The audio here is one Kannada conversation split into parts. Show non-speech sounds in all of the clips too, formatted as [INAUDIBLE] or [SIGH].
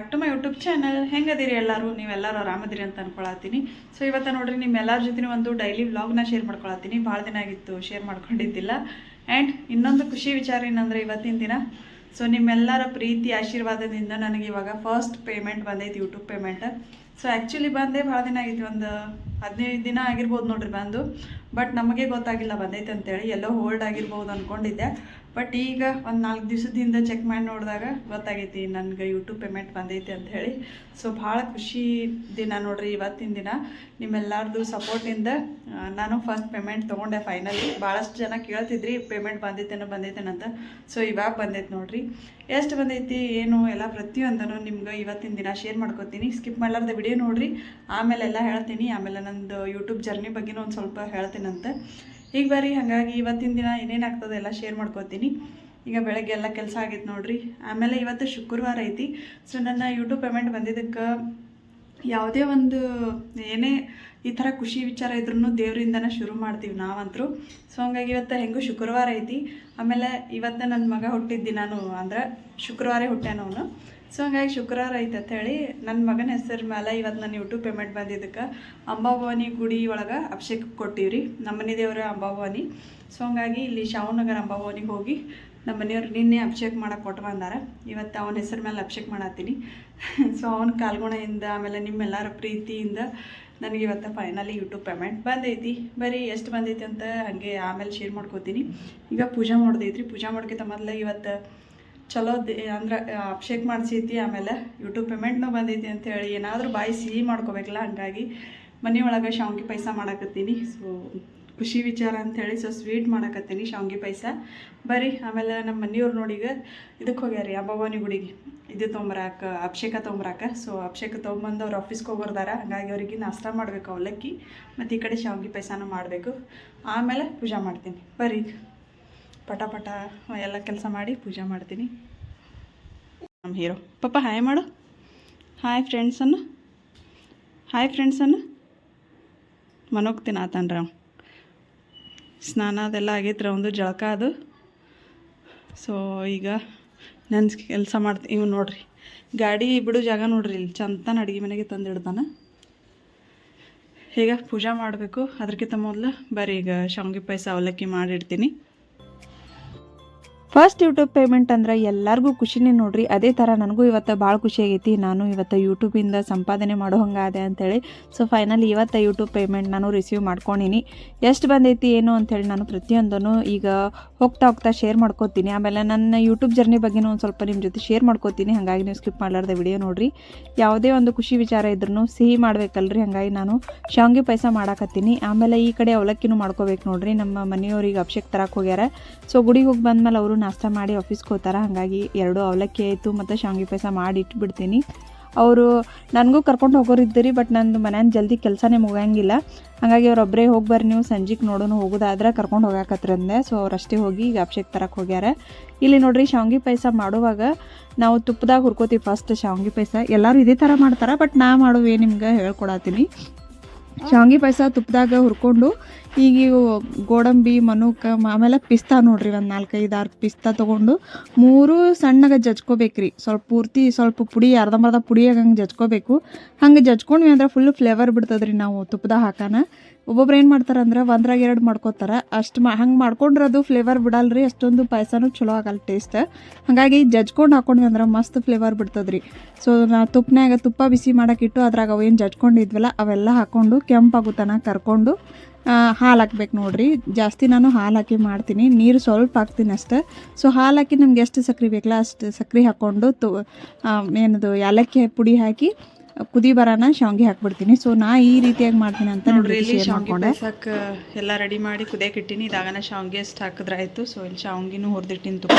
Back to my YouTube channel ಹೆಂಗದಿರಿ ಎಲ್ಲರೂ? ನೀವೆಲ್ಲರೂ ಆರಾಮದಿರಿ ಅಂತ ಅನ್ಕೊಳತ್ತೀನಿ. ಸೊ ಇವತ್ತು ನೋಡ್ರಿ ನಿಮ್ಮೆಲ್ಲರ ಜೊತೆ ಒಂದು ಡೈಲಿ ವ್ಲಾಗ್ನ ಶೇರ್ ಮಾಡ್ಕೊಳತ್ತೀನಿ. ಭಾಳ ದಿನ ಆಗಿತ್ತು ಶೇರ್ ಮಾಡ್ಕೊಂಡಿದ್ದಿಲ್ಲ. ಆ್ಯಂಡ್ ಇನ್ನೊಂದು ಖುಷಿ ವಿಚಾರ ಏನಂದ್ರೆ ಇವತ್ತಿನ ದಿನ ಸೊ ನಿಮ್ಮೆಲ್ಲರ ಪ್ರೀತಿ, ಆಶೀರ್ವಾದದಿಂದ ನನಗೆ ಇವಾಗ ಫಸ್ಟ್ ಪೇಮೆಂಟ್ ಬಂದೈತಿ ಯೂಟ್ಯೂಬ್ ಪೇಮೆಂಟ್ ಸೊ ಆ್ಯಕ್ಚುಲಿ ಬಂದೇ ಭಾಳ ದಿನ ಆಗಿತ್ತು. ಒಂದು ಹದಿನೈದು ದಿನ ಆಗಿರ್ಬೋದು ನೋಡ್ರಿ ಬಂದು. ಬಟ್ ನಮಗೆ ಗೊತ್ತಾಗಿಲ್ಲ ಬಂದೈತೆ ಅಂತೇಳಿ ಎಲ್ಲೋ ಹೋಲ್ಡ್ ಆಗಿರ್ಬೋದು ಅಂದ್ಕೊಂಡಿದ್ದೆ ಬಟ್ ಈಗ ಒಂದು ನಾಲ್ಕು ದಿವಸದಿಂದ ಚೆಕ್ ಮಾಡಿ ನೋಡಿದಾಗ ಗೊತ್ತಾಗೈತಿ ನನಗೆ ಯೂಟ್ಯೂಬ್ ಪೇಮೆಂಟ್ ಬಂದೈತಿ ಅಂತ ಹೇಳಿ. ಸೊ ಭಾಳ ಖುಷಿ ದಿನ ನೋಡ್ರಿ ಇವತ್ತಿನ ದಿನ. ನಿಮ್ಮೆಲ್ಲರದು ಸಪೋರ್ಟಿಂದ ನಾನು ಫಸ್ಟ್ ಪೇಮೆಂಟ್ ತೊಗೊಂಡೆ ಫೈನಲಿ ಭಾಳಷ್ಟು ಜನ ಕೇಳ್ತಿದ್ರಿ ಪೇಮೆಂಟ್ ಬಂದೈತೇನೋ ಬಂದೈತೇನಂತ ಸೊ ಇವಾಗ ಬಂದೈತೆ ನೋಡ್ರಿ. ಎಷ್ಟು ಬಂದೈತಿ, ಏನು, ಎಲ್ಲ ಪ್ರತಿಯೊಂದನ್ನು ನಿಮ್ಗೆ ಇವತ್ತಿನ ದಿನ ಶೇರ್ ಮಾಡ್ಕೋತೀನಿ. ಸ್ಕಿಪ್ ಮಾಡಲಾರ್ದ ವಿಡಿಯೋ ನೋಡ್ರಿ. ಆಮೇಲೆ ಎಲ್ಲ ಹೇಳ್ತೀನಿ. ಆಮೇಲೆ ನಂದು ಯೂಟ್ಯೂಬ್ ಜರ್ನಿ ಬಗ್ಗೆನೂ ಒಂದು ಸ್ವಲ್ಪ ಹೇಳ್ತೀನಂತೆ. ಈಗ ಬರ್ರಿ, ಹಾಗಾಗಿ ಇವತ್ತಿನ ದಿನ ಏನೇನು ಆಗ್ತದೆ ಎಲ್ಲ ಶೇರ್ ಮಾಡ್ಕೊತೀನಿ. ಈಗ ಬೆಳಗ್ಗೆ ಎಲ್ಲ ಕೆಲಸ ಆಗೈತೆ ನೋಡ್ರಿ. ಆಮೇಲೆ ಇವತ್ತು ಶುಕ್ರವಾರ ಐತಿ. ಸೊ ನನ್ನ ಯೂಟ್ಯೂಬ್ ಪೇಮೆಂಟ್ ಬಂದಿದ್ದಕ್ಕೆ ಯಾವುದೇ ಒಂದು ಏನೇ ಈ ಥರ ಖುಷಿ ವಿಚಾರ ಇದ್ರೂ ದೇವರಿಂದನೇ ಶುರು ಮಾಡ್ತೀವಿ ನಾವಂತರೂ. ಸೊ ಹಂಗಾಗಿ ಇವತ್ತು ಹೆಂಗೂ ಶುಕ್ರವಾರ ಐತಿ. ಆಮೇಲೆ ಇವತ್ತು ನನ್ನ ಮಗ ಹುಟ್ಟಿದ ನಾನು ಅಂದ್ರೆ ಶುಕ್ರವಾರ ಹುಟ್ಟ್ಯಾನ ಅವನು. ಸೊ ಹಂಗಾಗಿ ಶುಕ್ರವಾರ ಐತೆ ಅಂತ ಹೇಳಿ ನನ್ನ ಮಗನ ಹೆಸರು ಮೇಲೆ ಇವತ್ತು ನನ್ನ ಯೂಟ್ಯೂಬ್ ಪೇಮೆಂಟ್ ಬಂದಿದ್ದಕ್ಕೆ. ಅಂಬಾಭವಾನಿ ಗುಡಿ ಒಳಗೆ ಅಭಿಷೇಕ ಕೊಟ್ಟಿವ್ರಿ. ನಮ್ಮ ಮನೆ ದೇವರ ಅಂಬಾಭವಾನಿ. ಸೊ ಹಂಗಾಗಿ ಇಲ್ಲಿ ಶಾವನಗರ ಅಂಬಾಭವಾನಿಗೆ ಹೋಗಿ ನಮ್ಮ ಮನೆಯವ್ರು ನಿನ್ನೆ ಅಭಿಷೇಕ ಮಾಡೋಕೆ ಕೊಟ್ಟು ಬಂದಾರ. ಇವತ್ತು ಅವನ ಹೆಸರು ಮೇಲೆ ಅಭಿಷೇಕ ಮಾಡತ್ತೀನಿ ಸೊ [LAUGHS] ಅವನ ಕಾಲ್ಗುಣದಿಂದ ಆಮೇಲೆ ನಿಮ್ಮೆಲ್ಲರ ಪ್ರೀತಿಯಿಂದ ನನಗೆ ಇವತ್ತು ಫೈನಲಿ ಯೂಟ್ಯೂಬ್ ಪೇಮೆಂಟ್ ಬಂದೈತಿ. ಬರೀ ಎಷ್ಟು ಬಂದೈತಿ ಅಂತ ಹಾಗೆ ಆಮೇಲೆ ಶೇರ್ ಮಾಡ್ಕೋತೀನಿ. ಈಗ ಪೂಜೆ ಮಾಡ್ದೈತ್ರಿ. ಪೂಜೆ ಮಾಡ್ಕೊತ ಮೊದಲು ಇವತ್ತು ಚಲೋ ಅಂದ್ರೆ ಅಭಿಷೇಕ್ ಮಾಡಿಸೈತಿ, ಆಮೇಲೆ ಯೂಟ್ಯೂಬ್ ಪೇಮೆಂಟ್ನೂ ಬಂದೈತಿ ಅಂತ ಹೇಳಿ. ಏನಾದರೂ ಬಾಯಿ ಸಿಹಿ ಮಾಡ್ಕೋಬೇಕಲ್ಲ, ಹಂಗಾಗಿ ಮನೆ ಒಳಗೆ ಶಾವ್ಗಿ ಪಾಯಸ ಮಾಡಕತ್ತೀನಿ. ಸೊ ಖುಷಿ ವಿಚಾರ ಅಂಥೇಳಿ ಸೊ ಸ್ವೀಟ್ ಮಾಡಕತ್ತೀನಿ ಶಾವಂಗಿ ಪಾಯಸ ಬರ್ರಿ, ಆಮೇಲೆ ನಮ್ಮ ಮನೆಯವ್ರು ನೋಡಿಗ ಇದಕ್ಕೆ ಹೋಗ್ಯಾರಿ ಅಂಬಾಭವಾನಿ ಗುಡಿಗೆ. ಇದು ತೊಂಬರಾಕ, ಅಭಿಷೇಕ ತೊಂಬರಾಕ. ಸೊ ಅಭಿಷೇಕ ತೊಗೊಂಬಂದು ಅವ್ರು ಆಫೀಸ್ಗೆ ಹೋಗೋರ್ದಾರ. ಹಾಗಾಗಿ ಅವರಿಗೆ ನಾಷ್ಟ ಮಾಡಬೇಕು, ಅವಲಕ್ಕಿ, ಮತ್ತು ಈ ಕಡೆ ಶಾವಂಗಿ ಪಾಯಸನೂ ಮಾಡಬೇಕು. ಆಮೇಲೆ ಪೂಜೆ ಮಾಡ್ತೀನಿ. ಬರ್ರಿ ಪಟ ಪಟ ಎಲ್ಲ ಕೆಲಸ ಮಾಡಿ ಪೂಜೆ ಮಾಡ್ತೀನಿ. ನಮ್ಮ ಹೀರೋ. ಪಾಪ ಹಾಯ್ ಮಾಡು. ಹಾಯ್ ಫ್ರೆಂಡ್ಸನ್ನು ಹಾಯ್ ಫ್ರೆಂಡ್ಸನ್ನು ಮನೋಗ್ತೀನಿ ಆತನ್ರಿ ಅವ. ಸ್ನಾನ ಅದೆಲ್ಲ ಆಗೈತ್ರಿ ಒಂದು ಜಳಕ ಅದು. ಸೊ ಈಗ ನನ್ನ ಕೆಲಸ ಮಾಡ್ತೀನಿ ಇವ್ ನೋಡ್ರಿ. ಗಾಡಿ ಬಿಡು ಜಾಗ ನೋಡ್ರಿ ಇಲ್ಲಿ. ಚಂದನ ಅಡುಗೆ ಮನೆಗೆ ತಂದಿಡ್ತಾನೆ ಈಗ ಪೂಜೆ ಮಾಡಬೇಕು. ಅದಕ್ಕಿಂತ ಮೊದಲು ಬರೀ ಈಗ ಶಾವಿಗೆ ಪಾಯಸ ಅವಲಕ್ಕಿ ಮಾಡಿಡ್ತೀನಿ. ಫಸ್ಟ್ ಯೂಟ್ಯೂಬ್ ಪೇಮೆಂಟ್ ಅಂದ್ರೆ ಎಲ್ಲರಿಗೂ ಖುಷಿನೇ ನೋಡ್ರಿ. ಅದೇ ಥರ ನನಗೂ ಇವತ್ತು ಭಾಳ ಖುಷಿ ಆಗೈತಿ. ನಾನು ಇವತ್ತು ಯೂಟ್ಯೂಬಿಂದ ಸಂಪಾದನೆ ಮಾಡೋ ಹಂಗಾದೆ ಅಂತೇಳಿ. ಸೊ ಫೈನಲಿ ಇವತ್ತು ಯೂಟ್ಯೂಬ್ ಪೇಮೆಂಟ್ ನಾನು ರಿಸೀವ್ ಮಾಡ್ಕೊಂಡಿನಿ. ಎಷ್ಟು ಬಂದೈತಿ, ಏನು ಅಂತೇಳಿ ನಾನು ಪ್ರತಿಯೊಂದನ್ನು ಈಗ ಹೋಗ್ತಾ ಹೋಗ್ತಾ ಶೇರ್ ಮಾಡ್ಕೋತೀನಿ. ಆಮೇಲೆ ನನ್ನ ಯೂಟ್ಯೂಬ್ ಜರ್ನಿ ಬಗ್ಗೆನೂ ಒಂದು ಸ್ವಲ್ಪ ನಿಮ್ಮ ಜೊತೆ ಶೇರ್ ಮಾಡ್ಕೋತೀನಿ. ಹಾಗಾಗಿ ನೀವು ಸ್ಕಿಪ್ ಮಾಡಲಾರ್ದ ವಿಡಿಯೋ ನೋಡಿರಿ. ಯಾವುದೇ ಒಂದು ಖುಷಿ ವಿಚಾರ ಇದ್ರೂ ಸಿಹಿ ಮಾಡ್ಬೇಕಲ್ರಿ. ಹಾಗಾಗಿ ನಾನು ಶಾವ್ಗೆ ಪಾಯಸ ಮಾಡಾಕತ್ತೀನಿ. ಆಮೇಲೆ ಈ ಕಡೆ ಅವಲಕ್ಕಿನೂ ಮಾಡ್ಕೋಬೇಕು ನೋಡ್ರಿ. ನಮ್ಮ ಮನೆಯವ್ರಿಗೆ ಅಭಿಷೇಕ್ ತರಕ್ಕೆ ಹೋಗ್ಯಾರ. ಸೊ ಗುಡಿಗೆ ಹೋಗಿ ಬಂದಮೇಲೆ ಅವರು ನಾಷ್ಟ ಮಾಡಿ ಆಫೀಸ್ಗೆ ಹೋಗ್ತಾರೆ. ಹಾಗಾಗಿ ಎರಡು ಅವಲಕ್ಕಿ ಆಯಿತು. ಮತ್ತು ಶಾವ್ಗೆ ಪಾಯಸ ಮಾಡಿ ಇಟ್ಬಿಡ್ತೀನಿ. ಅವರು ನನಗೂ ಕರ್ಕೊಂಡು ಹೋಗೋರಿದ್ದೀರಿ ಬಟ್ ನಂದು ಮನೆಯ ಜಲ್ದಿ ಕೆಲಸನೇ ಮುಗಂಗಿಲ್ಲ ಹಾಗಾಗಿ ಅವ್ರೊಬ್ಬರೇ ಹೋಗಿ ಬರ್ರಿ, ನೀವು ಸಂಜೆಗೆ ನೋಡೋಣ ಹೋಗೋದಾದ್ರೆ ಕರ್ಕೊಂಡು ಹೋಗಾಕತ್ರಂದೆ ಸೊ ಅಷ್ಟೇ ಹೋಗಿ ಈಗ ಅಭಿಷೇಕ್ ತರಕ್ಕೆ ಹೋಗ್ಯಾರ. ಇಲ್ಲಿ ನೋಡ್ರಿ ಶಾವ್ಗಿ ಪಾಯಸ ಮಾಡುವಾಗ ನಾವು ತುಪ್ಪದಾಗ ಹುರ್ಕೋತೀವಿ ಫಸ್ಟ್ ಶಾವ್ಗಿ ಪಾಯಸ. ಎಲ್ಲರೂ ಇದೇ ಥರ ಮಾಡ್ತಾರೆ ಬಟ್ ನಾ ಮಾಡುವೆ ನಿಮ್ಗೆ ಹೇಳ್ಕೊಡತ್ತೀನಿ ಶಾವ್ಗಿ ಪಾಯಸ ತುಪ್ಪದಾಗ ಹುರ್ಕೊಂಡು ಈಗ ಗೋಡಂಬಿ, ಮನುಕ, ಆಮೇಲೆ ಪಿಸ್ತಾ ನೋಡ್ರಿ ಒಂದು ನಾಲ್ಕೈದು ಆರು ಪಿಸ್ತಾ ತೊಗೊಂಡು ಮೂರು ಸಣ್ಣಗೆ ಜಜ್ಕೋಬೇಕ್ರಿ. ಸ್ವಲ್ಪ ಪೂರ್ತಿ ಸ್ವಲ್ಪ ಪುಡಿ, ಅರ್ಧಂಬರ್ಧ ಪುಡಿ ಹಂಗೆ ಜಜ್ಕೋಬೇಕು. ಹಂಗೆ ಜಜ್ಕೊಂಡ್ವಿ ಅಂದ್ರೆ ಫುಲ್ ಫ್ಲೇವರ್ ಬಿಡ್ತದ್ರಿ ನಾವು ತುಪ್ಪದಾಗ ಹಾಕಾನ. ಒಬ್ಬೊಬ್ರು ಏನು ಮಾಡ್ತಾರೆ ಅಂದ್ರೆ ಒಂದ್ರಾಗ ಎರಡು ಮಾಡ್ಕೋತಾರೆ. ಅಷ್ಟು ಮಾ ಹಂಗೆ ಮಾಡ್ಕೊಂಡ್ರೆ ಅದು ಫ್ಲೇವರ್ ಬಿಡಲ್ರಿ, ಅಷ್ಟೊಂದು ಪಾಯಸನೂ ಚಲೋ ಆಗಲ್ಲ ಟೇಸ್ಟ್ ಹಾಗಾಗಿ ಜಜ್ಕೊಂಡು ಹಾಕೊಂಡ್ವಿ ಅಂದ್ರೆ ಮಸ್ತ್ ಫ್ಲೇವರ್ ಬಿಡ್ತದ್ರಿ. ಸೊ ನಾ ತುಪ್ಪನಾಗ ತುಪ್ಪ ಬಿಸಿ ಮಾಡೋಕ್ಕಿಟ್ಟು ಅದ್ರಾಗ ಅವೇನು ಜಜ್ಕೊಂಡಿದ್ವಲ್ಲ ಅವೆಲ್ಲ ಹಾಕ್ಕೊಂಡು ಕೆಂಪಾಗುತ್ತಾನ ಕರ್ಕೊಂಡು ಹಾಲು ಹಾಕ್ಬೇಕು ನೋಡ್ರಿ. ಜಾಸ್ತಿ ನಾನು ಹಾಲು ಹಾಕಿ ಮಾಡ್ತೀನಿ. ನೀರು ಸ್ವಲ್ಪ ಹಾಕ್ತೀನಿ ಅಷ್ಟೆ. ಸೊ ಹಾಲು ಹಾಕಿ ನಮ್ಗೆ ಎಷ್ಟು ಸಕ್ಕರೆ ಬೇಕಲ್ಲ ಅಷ್ಟು ಸಕ್ಕರೆ ಹಾಕ್ಕೊಂಡು ತು ಏನದು ಏಲಕ್ಕಿ ಪುಡಿ ಹಾಕಿ ಕುದಿ ಬರೋಣ ಶಾವಿಗೆ ಹಾಕ್ಬಿಡ್ತೀನಿ. ಸೊ ನಾ ಈ ರೀತಿಯಾಗಿ ಮಾಡ್ತೀನಿ ಅಂತ ನೋಡ್ರಿ ಇಲ್ಲಿ ಶಾವ್ಗಿ ಎಲ್ಲ ರೆಡಿ ಮಾಡಿ ಕುದಿಯಕ್ಕೆ ಇಟ್ಟಿನಿ. ಇದಾಗನ ಶಾವಿಗೆ ಅಷ್ಟು ಹಾಕಿದ್ರೆ ಆಯಿತು. ಸೊ ಇಲ್ಲಿ ಶಾವಿಗೆನೂ ಹುರಿದಿಟ್ಟಿನಿ ತುಪ್ಪ.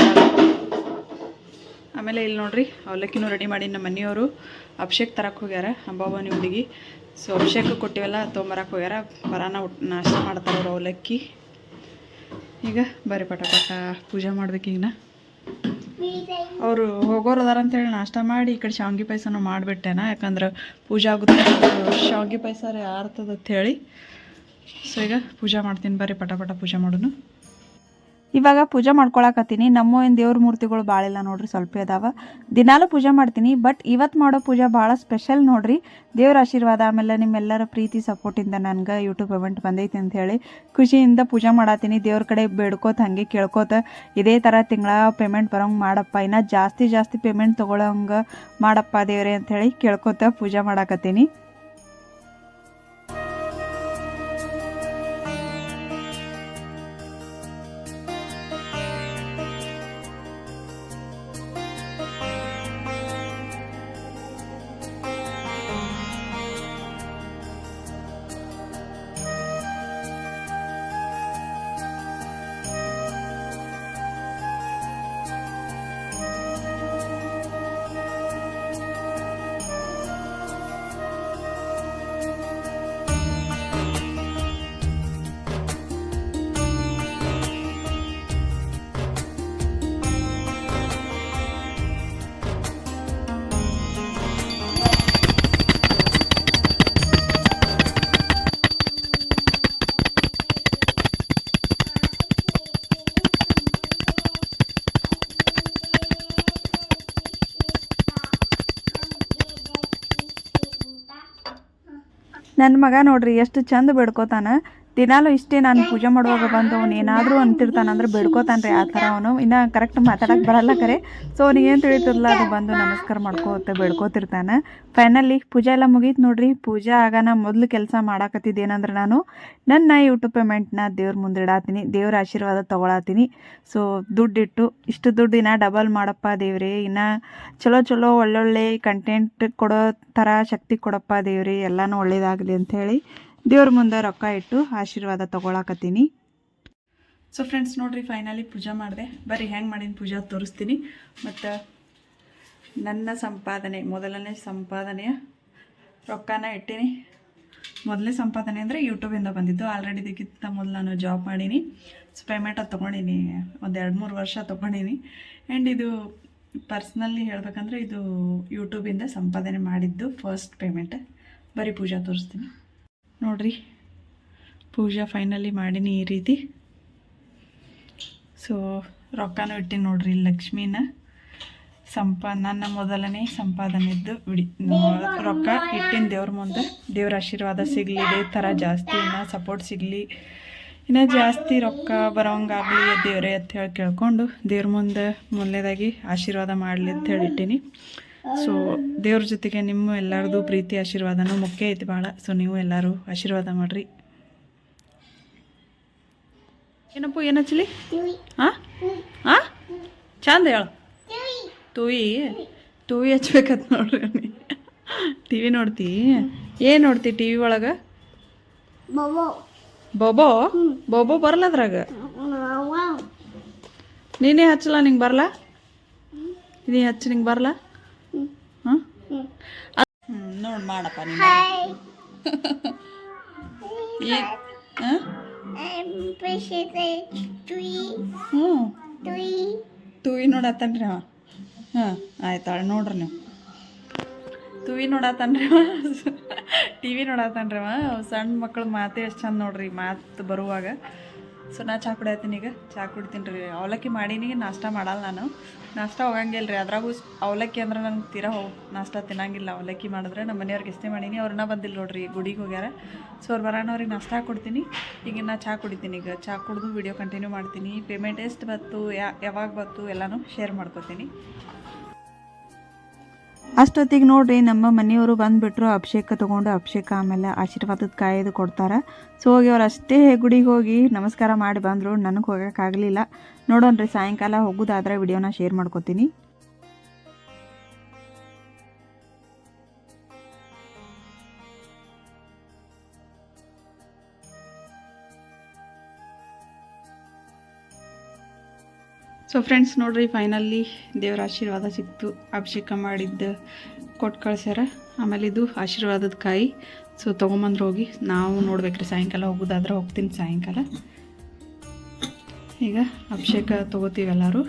ಆಮೇಲೆ ಇಲ್ಲಿ ನೋಡ್ರಿ ಅವಲಕ್ಕಿನೂ ರೆಡಿ ಮಾಡಿ ನಮ್ಮ ಮನೆಯವರು. ಅಭಿಷೇಕ್ ತರಕ್ಕೆ ಹೋಗ್ಯಾರ. ಅಂಬಾಬನಿ ಹುಡುಗಿ. ಸೊ ಅಭಿಷೇಕ ಕೊಟ್ಟಿವಲ್ಲ ತೊಗೊಂಬರಕ್ಕೆ ಹೋಗ್ಯಾರ. ಬರಾನ ನಾಷ್ಟ ಮಾಡ್ತಾರೆ ಅವ್ರು ಅವಲಕ್ಕಿ. ಈಗ ಬರೀ ಪಟ ಪಟ ಪೂಜೆ ಮಾಡ್ಬೇಕು ಈಗ ನಾ ಅವರು ಹೋಗೋರು ಅದಾರ ಅಂತೇಳಿ ನಾಷ್ಟ ಮಾಡಿ ಈ ಕಡೆ ಶಾವ್ಗಿ ಪಾಯಸನೂ ಮಾಡಿಬಿಟ್ಟೆನ. ಯಾಕಂದ್ರೆ ಪೂಜೆ ಆಗುತ್ತೆ ಶಾವ್ಗಿ ಪಾಯಸ ಆರ್ತದ ಹೇಳಿ. ಸೊ ಈಗ ಪೂಜೆ ಮಾಡ್ತೀನಿ. ಬರ್ರಿ ಪಟ ಪಟ ಪೂಜೆ ಮಾಡೋನು. ಇವಾಗ ಪೂಜೆ ಮಾಡ್ಕೊಳಕತ್ತೀನಿ. ನಮ್ಮ ಏನು ದೇವ್ರ ಮೂರ್ತಿಗಳು ಭಾಳ ಇಲ್ಲ ನೋಡ್ರಿ, ಸ್ವಲ್ಪ ಅದಾವ ದಿನಾಲೂ ಪೂಜೆ ಮಾಡ್ತೀನಿ ಬಟ್ ಇವತ್ತು ಮಾಡೋ ಪೂಜೆ ಭಾಳ ಸ್ಪೆಷಲ್ ನೋಡ್ರಿ. ದೇವ್ರ ಆಶೀರ್ವಾದ, ಆಮೇಲೆ ನಿಮ್ಮೆಲ್ಲರ ಪ್ರೀತಿ ಸಪೋರ್ಟಿಂದ ನನಗೆ ಯೂಟ್ಯೂಬ್ ಇವೆಂಟ್ ಬಂದೈತಿ ಅಂತ ಹೇಳಿ ಖುಷಿಯಿಂದ ಪೂಜೆ ಮಾಡತ್ತೀನಿ ದೇವ್ರ ಕಡೆ ಬೇಡ್ಕೋತ, ಹಾಗೆ ಕೇಳ್ಕೋತ. ಇದೇ ಥರ ತಿಂಗಳ ಪೇಮೆಂಟ್ ಬರೋಂಗೆ ಮಾಡಪ್ಪ. ಇನ್ನೂ ಜಾಸ್ತಿ ಜಾಸ್ತಿ ಪೇಮೆಂಟ್ ತೊಗೊಳಂಗೆ ಮಾಡಪ್ಪ ದೇವ್ರೆ ಅಂಥೇಳಿ ಕೇಳ್ಕೋತ ಪೂಜೆ ಮಾಡಾಕತ್ತೀನಿ. ನನ್ನ ಮಗ ನೋಡ್ರಿ ಎಷ್ಟು ಚಂದ ಬೇಡ್ಕೋತಾನ. ದಿನಾಲು ಇಷ್ಟೇ ನಾನು ಪೂಜೆ ಮಾಡುವಾಗ ಬಂದು ಅವ್ನು ಏನಾದರೂ ಅಂತಿರ್ತಾನಂದ್ರೆ ಬೇಡ್ಕೋತಾನೆ ರೀ ಆ ಥರ ಅವನು. ಇನ್ನು ಕರೆಕ್ಟ್ ಮಾತಾಡಕ್ಕೆ ಬರಲ್ಲ ಕರೆ. ಸೊ ಏನು ತಿಳಿತಿರಲ್ಲ ಅದು ಬಂದು ನಮಸ್ಕಾರ ಮಾಡ್ಕೋತ ಬೇಡ್ಕೋತಿರ್ತಾನೆ. ಫೈನಲಿ ಪೂಜೆ ಎಲ್ಲ ಮುಗೀತು ನೋಡ್ರಿ. ಪೂಜೆ ಆಗಾನ ಮೊದಲು ಕೆಲಸ ಮಾಡಾಕತ್ತಿದ್ದು ಏನಂದ್ರೆ ನಾನು ನನ್ನ ಯೂಟ್ಯೂಬ್ ಪೇಮೆಂಟ್ನ ದೇವ್ರ ಮುಂದೆ ಇಡಾತೀನಿ. ದೇವ್ರ ಆಶೀರ್ವಾದ ತೊಗೊಳತ್ತೀನಿ ಸೊ ದುಡ್ಡಿಟ್ಟು, ಇಷ್ಟು ದುಡ್ಡು ಇನ್ನೂ ಡಬಲ್ ಮಾಡಪ್ಪ ದೇವ್ರಿ. ಇನ್ನು ಚಲೋ ಚಲೋ ಒಳ್ಳೊಳ್ಳೆ ಕಂಟೆಂಟ್ ಕೊಡೋ ಥರ ಶಕ್ತಿ ಕೊಡಪ್ಪ ದೇವ್ರಿ. ಎಲ್ಲನೂ ಒಳ್ಳೇದಾಗಲಿ ಅಂಥೇಳಿ ದೇವ್ರ ಮುಂದೆ ರೊಕ್ಕ ಇಟ್ಟು ಆಶೀರ್ವಾದ ತೊಗೊಳಕತ್ತೀನಿ. ಸೊ ಫ್ರೆಂಡ್ಸ್ ನೋಡ್ರಿ ಫೈನಲಿ ಪೂಜೆ ಮಾಡಿದೆ. ಬರೀ ಹೆಂಗೆ ಮಾಡಿನ ಪೂಜೆ ತೋರಿಸ್ತೀನಿ. ಮತ್ತು ನನ್ನ ಸಂಪಾದನೆ, ಮೊದಲನೇ ಸಂಪಾದನೆಯ ರೊಕ್ಕನ ಇಟ್ಟೀನಿ. ಮೊದಲನೇ ಸಂಪಾದನೆ ಅಂದರೆ ಯೂಟ್ಯೂಬಿಂದ ಬಂದಿದ್ದು. ಆಲ್ರೆಡಿ ಇದಕ್ಕಿಂತ ಮೊದಲು ನಾನು ಜಾಬ್ ಮಾಡೀನಿ. ಸೊ ಪೇಮೆಂಟ್ ಅದು ತೊಗೊಂಡೀನಿ. ಒಂದು ಎರಡು ಮೂರು ವರ್ಷ ತೊಗೊಂಡೀನಿ. ಆ್ಯಂಡ್ ಇದು ಪರ್ಸ್ನಲಿ ಹೇಳಬೇಕಂದ್ರೆ ಇದು ಯೂಟ್ಯೂಬಿಂದ ಸಂಪಾದನೆ ಮಾಡಿದ್ದು ಫಸ್ಟ್ ಪೇಮೆಂಟ್ ಬರೀ ಪೂಜಾ ತೋರಿಸ್ತೀನಿ. ನೋಡ್ರಿ. ಪೂಜಾ ಫೈನಲಿ ಮಾಡೀನಿ ಈ ರೀತಿ. ಸೊ ರೊಕ್ಕನೂ ಇಟ್ಟಿನಿ ನೋಡ್ರಿ ಲಕ್ಷ್ಮೀನ. ಸಂಪ, ನನ್ನ ಮೊದಲನೇ ಸಂಪಾದನೆದ್ದು ಬಿಡಿ. ರೊಕ್ಕ ಇಟ್ಟಿನ ದೇವ್ರ ಮುಂದೆ. ದೇವ್ರ ಆಶೀರ್ವಾದ ಸಿಗಲಿ, ಇದೇ ಥರ ಜಾಸ್ತಿ ಇನ್ನು ಸಪೋರ್ಟ್ ಸಿಗಲಿ. ಇನ್ನು ಜಾಸ್ತಿ ರೊಕ್ಕ ಬರೋಂಗಾಗಲಿ ದೇವ್ರೆ ಅಂತ ಹೇಳಿ ಕೇಳ್ಕೊಂಡು ದೇವ್ರ ಮುಂದೆ ಮೊದಲೇದಾಗಿ ಆಶೀರ್ವಾದ ಮಾಡಲಿ ಅಂತ ಹೇಳಿ ಇಟ್ಟೀನಿ. ಸೊ ದೇವ್ರ ಜೊತೆಗೆ ನಿಮ್ಮ ಎಲ್ಲರದು ಪ್ರೀತಿ ಆಶೀರ್ವಾದನೂ ಮುಖ್ಯ ಐತಿ ಭಾಳ. ಸೊ ನೀವು ಎಲ್ಲರೂ ಆಶೀರ್ವಾದ ಮಾಡಿರಿ. ಏನಪ್ಪ ಏನು ಹಚ್ಚಲಿ? ಹಾಂ ಹಾಂ ಚಂದ ಹೇಳು. ತೂಯಿ. ತೂಯಿ. ಹಚ್ಬೇಕತ್ ನೋಡ್ರಿ ಟಿ ವಿ ನೋಡ್ತಿ? ಏನು ನೋಡ್ತಿ ಟಿ ವಿ ಒಳಗೆ? ಬೊಬೋ. ಬೊಬೋ? ಬರಲ್ಲ ಅದ್ರಾಗ? ನೀನೇ ಹಚ್ಚಲ್ಲ ನಿಂಗೆ ಬರಲ್ಲ ನೀ ಹಚ್ಚಿ ನಿಂಗೆ ಬರಲ್ಲ ಹಾಂ ನೋಡಿ ಮಾಡಪ್ಪ ನೀನು. ಹ್ಞೂ. ತುವಿ ನೋಡತ್ತನ್ರಿ ಅವ. ಹಾಂ ಆಯ್ತಾಳೆ ನೋಡ್ರಿ ನೀವು. ತುವಿ ನೋಡತ್ತನ್ರಿ ಅವ. ಟಿ ವಿ ನೋಡತ್ತನ್ರಿ ಅವ. ಅವ್ ಸಣ್ಣ ಮಕ್ಳು ಮಾತೇ ಎಷ್ಟು ಚಂದ ನೋಡ್ರಿ ಮಾತು ಬರುವಾಗ. ಸೊ ನಾ ಚಾ ಕುಡಿಯತ್ತೀನಿ ಈಗ. ಚಾ ಕುಡಿತೀನಿ ರೀ. ಅವಲಕ್ಕಿ ಮಾಡೀನಿ, ನಾಷ್ಟ ಮಾಡಲ್ಲ ನಾನು. ನಾಷ್ಟ ಹೋಗಂಗಿಲ್ಲ ರೀ. ಅದ್ರಾಗೂ ಅವಲಕ್ಕಿ ಅಂದ್ರೆ ನಂಗೆ ತೀರಾ ಹೋಗಿ ನಾಷ್ಟ ತಿನ್ನಂಗಿಲ್ಲ. ಅವಲಕ್ಕಿ ಮಾಡಿದ್ರೆ ನಮ್ಮ ಮನೆಯವ್ರಿಗೆ ಎಷ್ಟೇ ಮಾಡೀನಿ. ಅವ್ರನ್ನ ಬಂದಿಲ್ಲ ನೋಡ್ರಿ, ಗುಡಿಗೆ ಹೋಗ್ಯಾರ. ಸೊ ಅವ್ರು ಬರೋಣ ಅವ್ರಿಗೆ ನಾಷ್ಟ ಕೊಡ್ತೀನಿ. ಈಗ ನಾ ಚಾ ಕುಡಿತೀನಿ ಈಗ. ಚಾ ಕುಡಿದು ವಿಡಿಯೋ ಕಂಟಿನ್ಯೂ ಮಾಡ್ತೀನಿ. ಪೇಮೆಂಟ್ ಎಷ್ಟು ಬತ್ತು ಯಾವಾಗ ಬತ್ತು ಎಲ್ಲನೂ ಶೇರ್ ಮಾಡ್ಕೊತೀನಿ. ಅಷ್ಟೊತ್ತಿಗೆ ನೋಡ್ರಿ, ನಮ್ಮ ಮನೆಯವರು ಬಂದುಬಿಟ್ರು. ಅಭಿಷೇಕ ತೊಗೊಂಡು ಅಭಿಷೇಕ ಆಮೇಲೆ ಆಶೀರ್ವಾದದ ಕಾಯ್ದು ಕೊಡ್ತಾರೆ. ಸೊ ಹೋಗಿ ಅವ್ರು ಅಷ್ಟೇ ಗುಡಿಗೆ ಹೋಗಿ ನಮಸ್ಕಾರ ಮಾಡಿ ಬಂದರು. ನನಗೆ ಹೋಗೋಕ್ಕಾಗಲಿಲ್ಲ ರೀ ಸಾಯಂಕಾಲ ಹೋಗೋದಾದ್ರೆ ವಿಡಿಯೋನ ಶೇರ್ ಮಾಡ್ಕೊತೀನಿ. ಸೊ ಫ್ರೆಂಡ್ಸ್ ನೋಡ್ರಿ ಫೈನಲಿ ದೇವ್ರ ಆಶೀರ್ವಾದ ಸಿಕ್ತು. ಅಭಿಷೇಕ ಮಾಡಿದ್ದು ಕೊಟ್ಟು ಕಳ್ಸ್ಯಾರ ಆಮೇಲೆ ಇದು ಆಶೀರ್ವಾದದ ಕಾಯಿ. ಸೊ ತೊಗೊಂಬಂದ್ರೆ ಹೋಗಿ. ನಾವು ನೋಡ್ಬೇಕ್ರಿ, ಸಾಯಂಕಾಲ ಹೋಗೋದಾದ್ರೆ ಹೋಗ್ತೀನಿ ಸಾಯಂಕಾಲ. ಈಗ ಅಭಿಷೇಕ ತೊಗೋತೀವೆಲ್ಲರೂ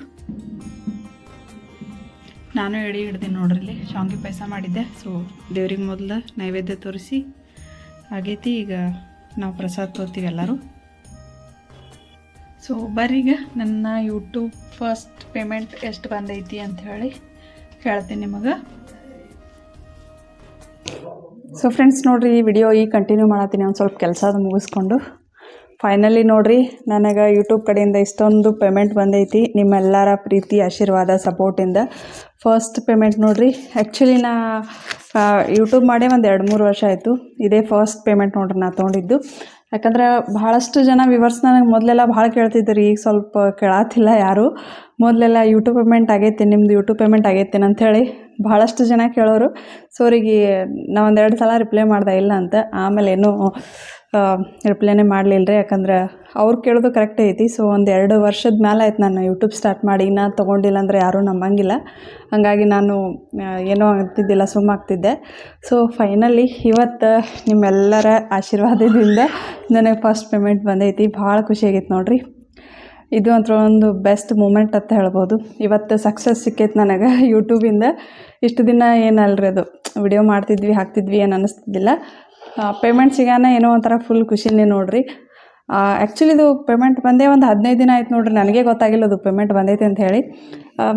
ನಾನು ಎಡಿ ಹಿಡ್ದೀನಿ ನೋಡ್ರಲ್ಲಿ ಶಾವಿಗೆ ಪಾಯಸ ಮಾಡಿದ್ದೆ. ಸೊ ದೇವ್ರಿಗೆ ಮೊದಲು ನೈವೇದ್ಯ ತೋರಿಸಿ. ಆಗೈತಿ, ಈಗ ನಾವು ಪ್ರಸಾದ ತೊಗೋತೀವಿ ಎಲ್ಲರೂ. ಸೊ ಬರೀಗ ನನ್ನ ಯೂಟ್ಯೂಬ್ ಫಸ್ಟ್ ಪೇಮೆಂಟ್ ಎಷ್ಟು ಬಂದೈತಿ ಅಂತ ಹೇಳಿ ಹೇಳ್ತೀನಿ ನಿಮಗೆ. ಸೊ ಫ್ರೆಂಡ್ಸ್ ನೋಡಿರಿ ಈ ವಿಡಿಯೋ ಈಗ ಕಂಟಿನ್ಯೂ ಮಾಡತ್ತೀನಿ ಒಂದು ಸ್ವಲ್ಪ ಕೆಲಸ ಅದು ಮುಗಿಸ್ಕೊಂಡು. ಫೈನಲಿ ನೋಡಿರಿ, ನನಗೆ ಯೂಟ್ಯೂಬ್ ಕಡೆಯಿಂದ ಇಷ್ಟೊಂದು ಪೇಮೆಂಟ್ ಬಂದೈತಿ. ನಿಮ್ಮೆಲ್ಲರ ಪ್ರೀತಿ, ಆಶೀರ್ವಾದ ಸಪೋರ್ಟಿಂದ ಫಸ್ಟ್ ಪೇಮೆಂಟ್ ನೋಡಿರಿ ಆ್ಯಕ್ಚುಲಿ ನಾ ಯೂಟ್ಯೂಬ್ ಮಾಡೇ ಒಂದು ಎರಡು ಮೂರು ವರ್ಷ ಆಯಿತು. ಇದೇ ಫಸ್ಟ್ ಪೇಮೆಂಟ್ ನೋಡ್ರಿ ನಾ ತೊಗೊಂಡಿದ್ದು. ಯಾಕಂದ್ರೆ ಭಾಳಷ್ಟು ಜನ ವಿವರ್ಸ್ ನನಗೆ ಮೊದಲೆಲ್ಲ ಭಾಳ ಕೇಳ್ತಿದ್ದರು, ಈಗ ಸ್ವಲ್ಪ ಕೇಳಾತಿಲ್ಲ ಯಾರು. ಮೊದಲೆಲ್ಲ ಯೂಟ್ಯೂಬ್ ಪೇಮೆಂಟ್ ಆಗೈತೆ ನಿಮ್ಮದು ಯೂಟ್ಯೂಬ್ ಪೇಮೆಂಟ್ ಆಗೈತೆ ಅಂಥೇಳಿ ಭಾಳಷ್ಟು ಜನ ಕೇಳೋರು. ಸೊ ಅವ್ರಿಗೆ ನಾ ಒಂದೆರಡು ಸಲ ರಿಪ್ಲೈ ಮಾಡ್ದೆ ಇಲ್ಲ ಅಂತ. ಆಮೇಲೆ ಏನೂ ರಿಪ್ಲೈನೇ ಮಾಡಲಿಲ್ಲ ರೀ ಯಾಕಂದ್ರೆ ಅವ್ರು ಕೇಳೋದು ಕರೆಕ್ಟ್ ಐತಿ. ಸೊ ಒಂದು ಎರಡು ವರ್ಷದ ಮೇಲೆ ಆಯ್ತು ನಾನು ಯೂಟ್ಯೂಬ್ ಸ್ಟಾರ್ಟ್ ಮಾಡಿ. ಇನ್ನೂ ತೊಗೊಂಡಿಲ್ಲ ಅಂದರೆ ಯಾರೂ ನಂಬಂಗಿಲ್ಲ. ಹಾಗಾಗಿ ನಾನು ಏನೋ ಆಗ್ತಿದ್ದಿಲ್ಲ ಸುಮ್ಮಾಗ್ತಿದ್ದೆ ಸೊ ಫೈನಲಿ ಇವತ್ತು ನಿಮ್ಮೆಲ್ಲರ ಆಶೀರ್ವಾದದಿಂದ ನನಗೆ ಫಸ್ಟ್ ಪೇಮೆಂಟ್ ಬಂದೈತಿ. ಭಾಳ ಖುಷಿ ಆಗೈತೆ ನೋಡ್ರಿ. ಇದು ಒಂಥರ ಒಂದು ಬೆಸ್ಟ್ ಮೂಮೆಂಟ್ ಅಂತ ಹೇಳ್ಬೋದು. ಇವತ್ತು ಸಕ್ಸಸ್ ಸಿಕ್ಕೈತೆ ನನಗೆ ಯೂಟ್ಯೂಬಿಂದ ಇಷ್ಟು ದಿನ ಏನಲ್ರಿ ಅದು? ವಿಡಿಯೋ ಮಾಡ್ತಿದ್ವಿ, ಹಾಕ್ತಿದ್ವಿ, ಏನು ಅನ್ನಿಸ್ತಿದ್ದಿಲ್ಲ ಪೇಮೆಂಟ್ ಸಿಗಾನ ಏನೋ ಒಂಥರ ಫುಲ್ ಖುಷಿನೇ ನೋಡ್ರಿ. ಆ್ಯಕ್ಚುಲಿ ಇದು ಪೇಮೆಂಟ್ ಬಂದೇ ಒಂದು ಹದಿನೈದು ದಿನ ಆಯ್ತು ನೋಡ್ರಿ, ನನಗೆ ಗೊತ್ತಾಗಿಲ್ಲ ಅದು ಪೇಮೆಂಟ್ ಬಂದೈತೆ ಅಂತ ಹೇಳಿ.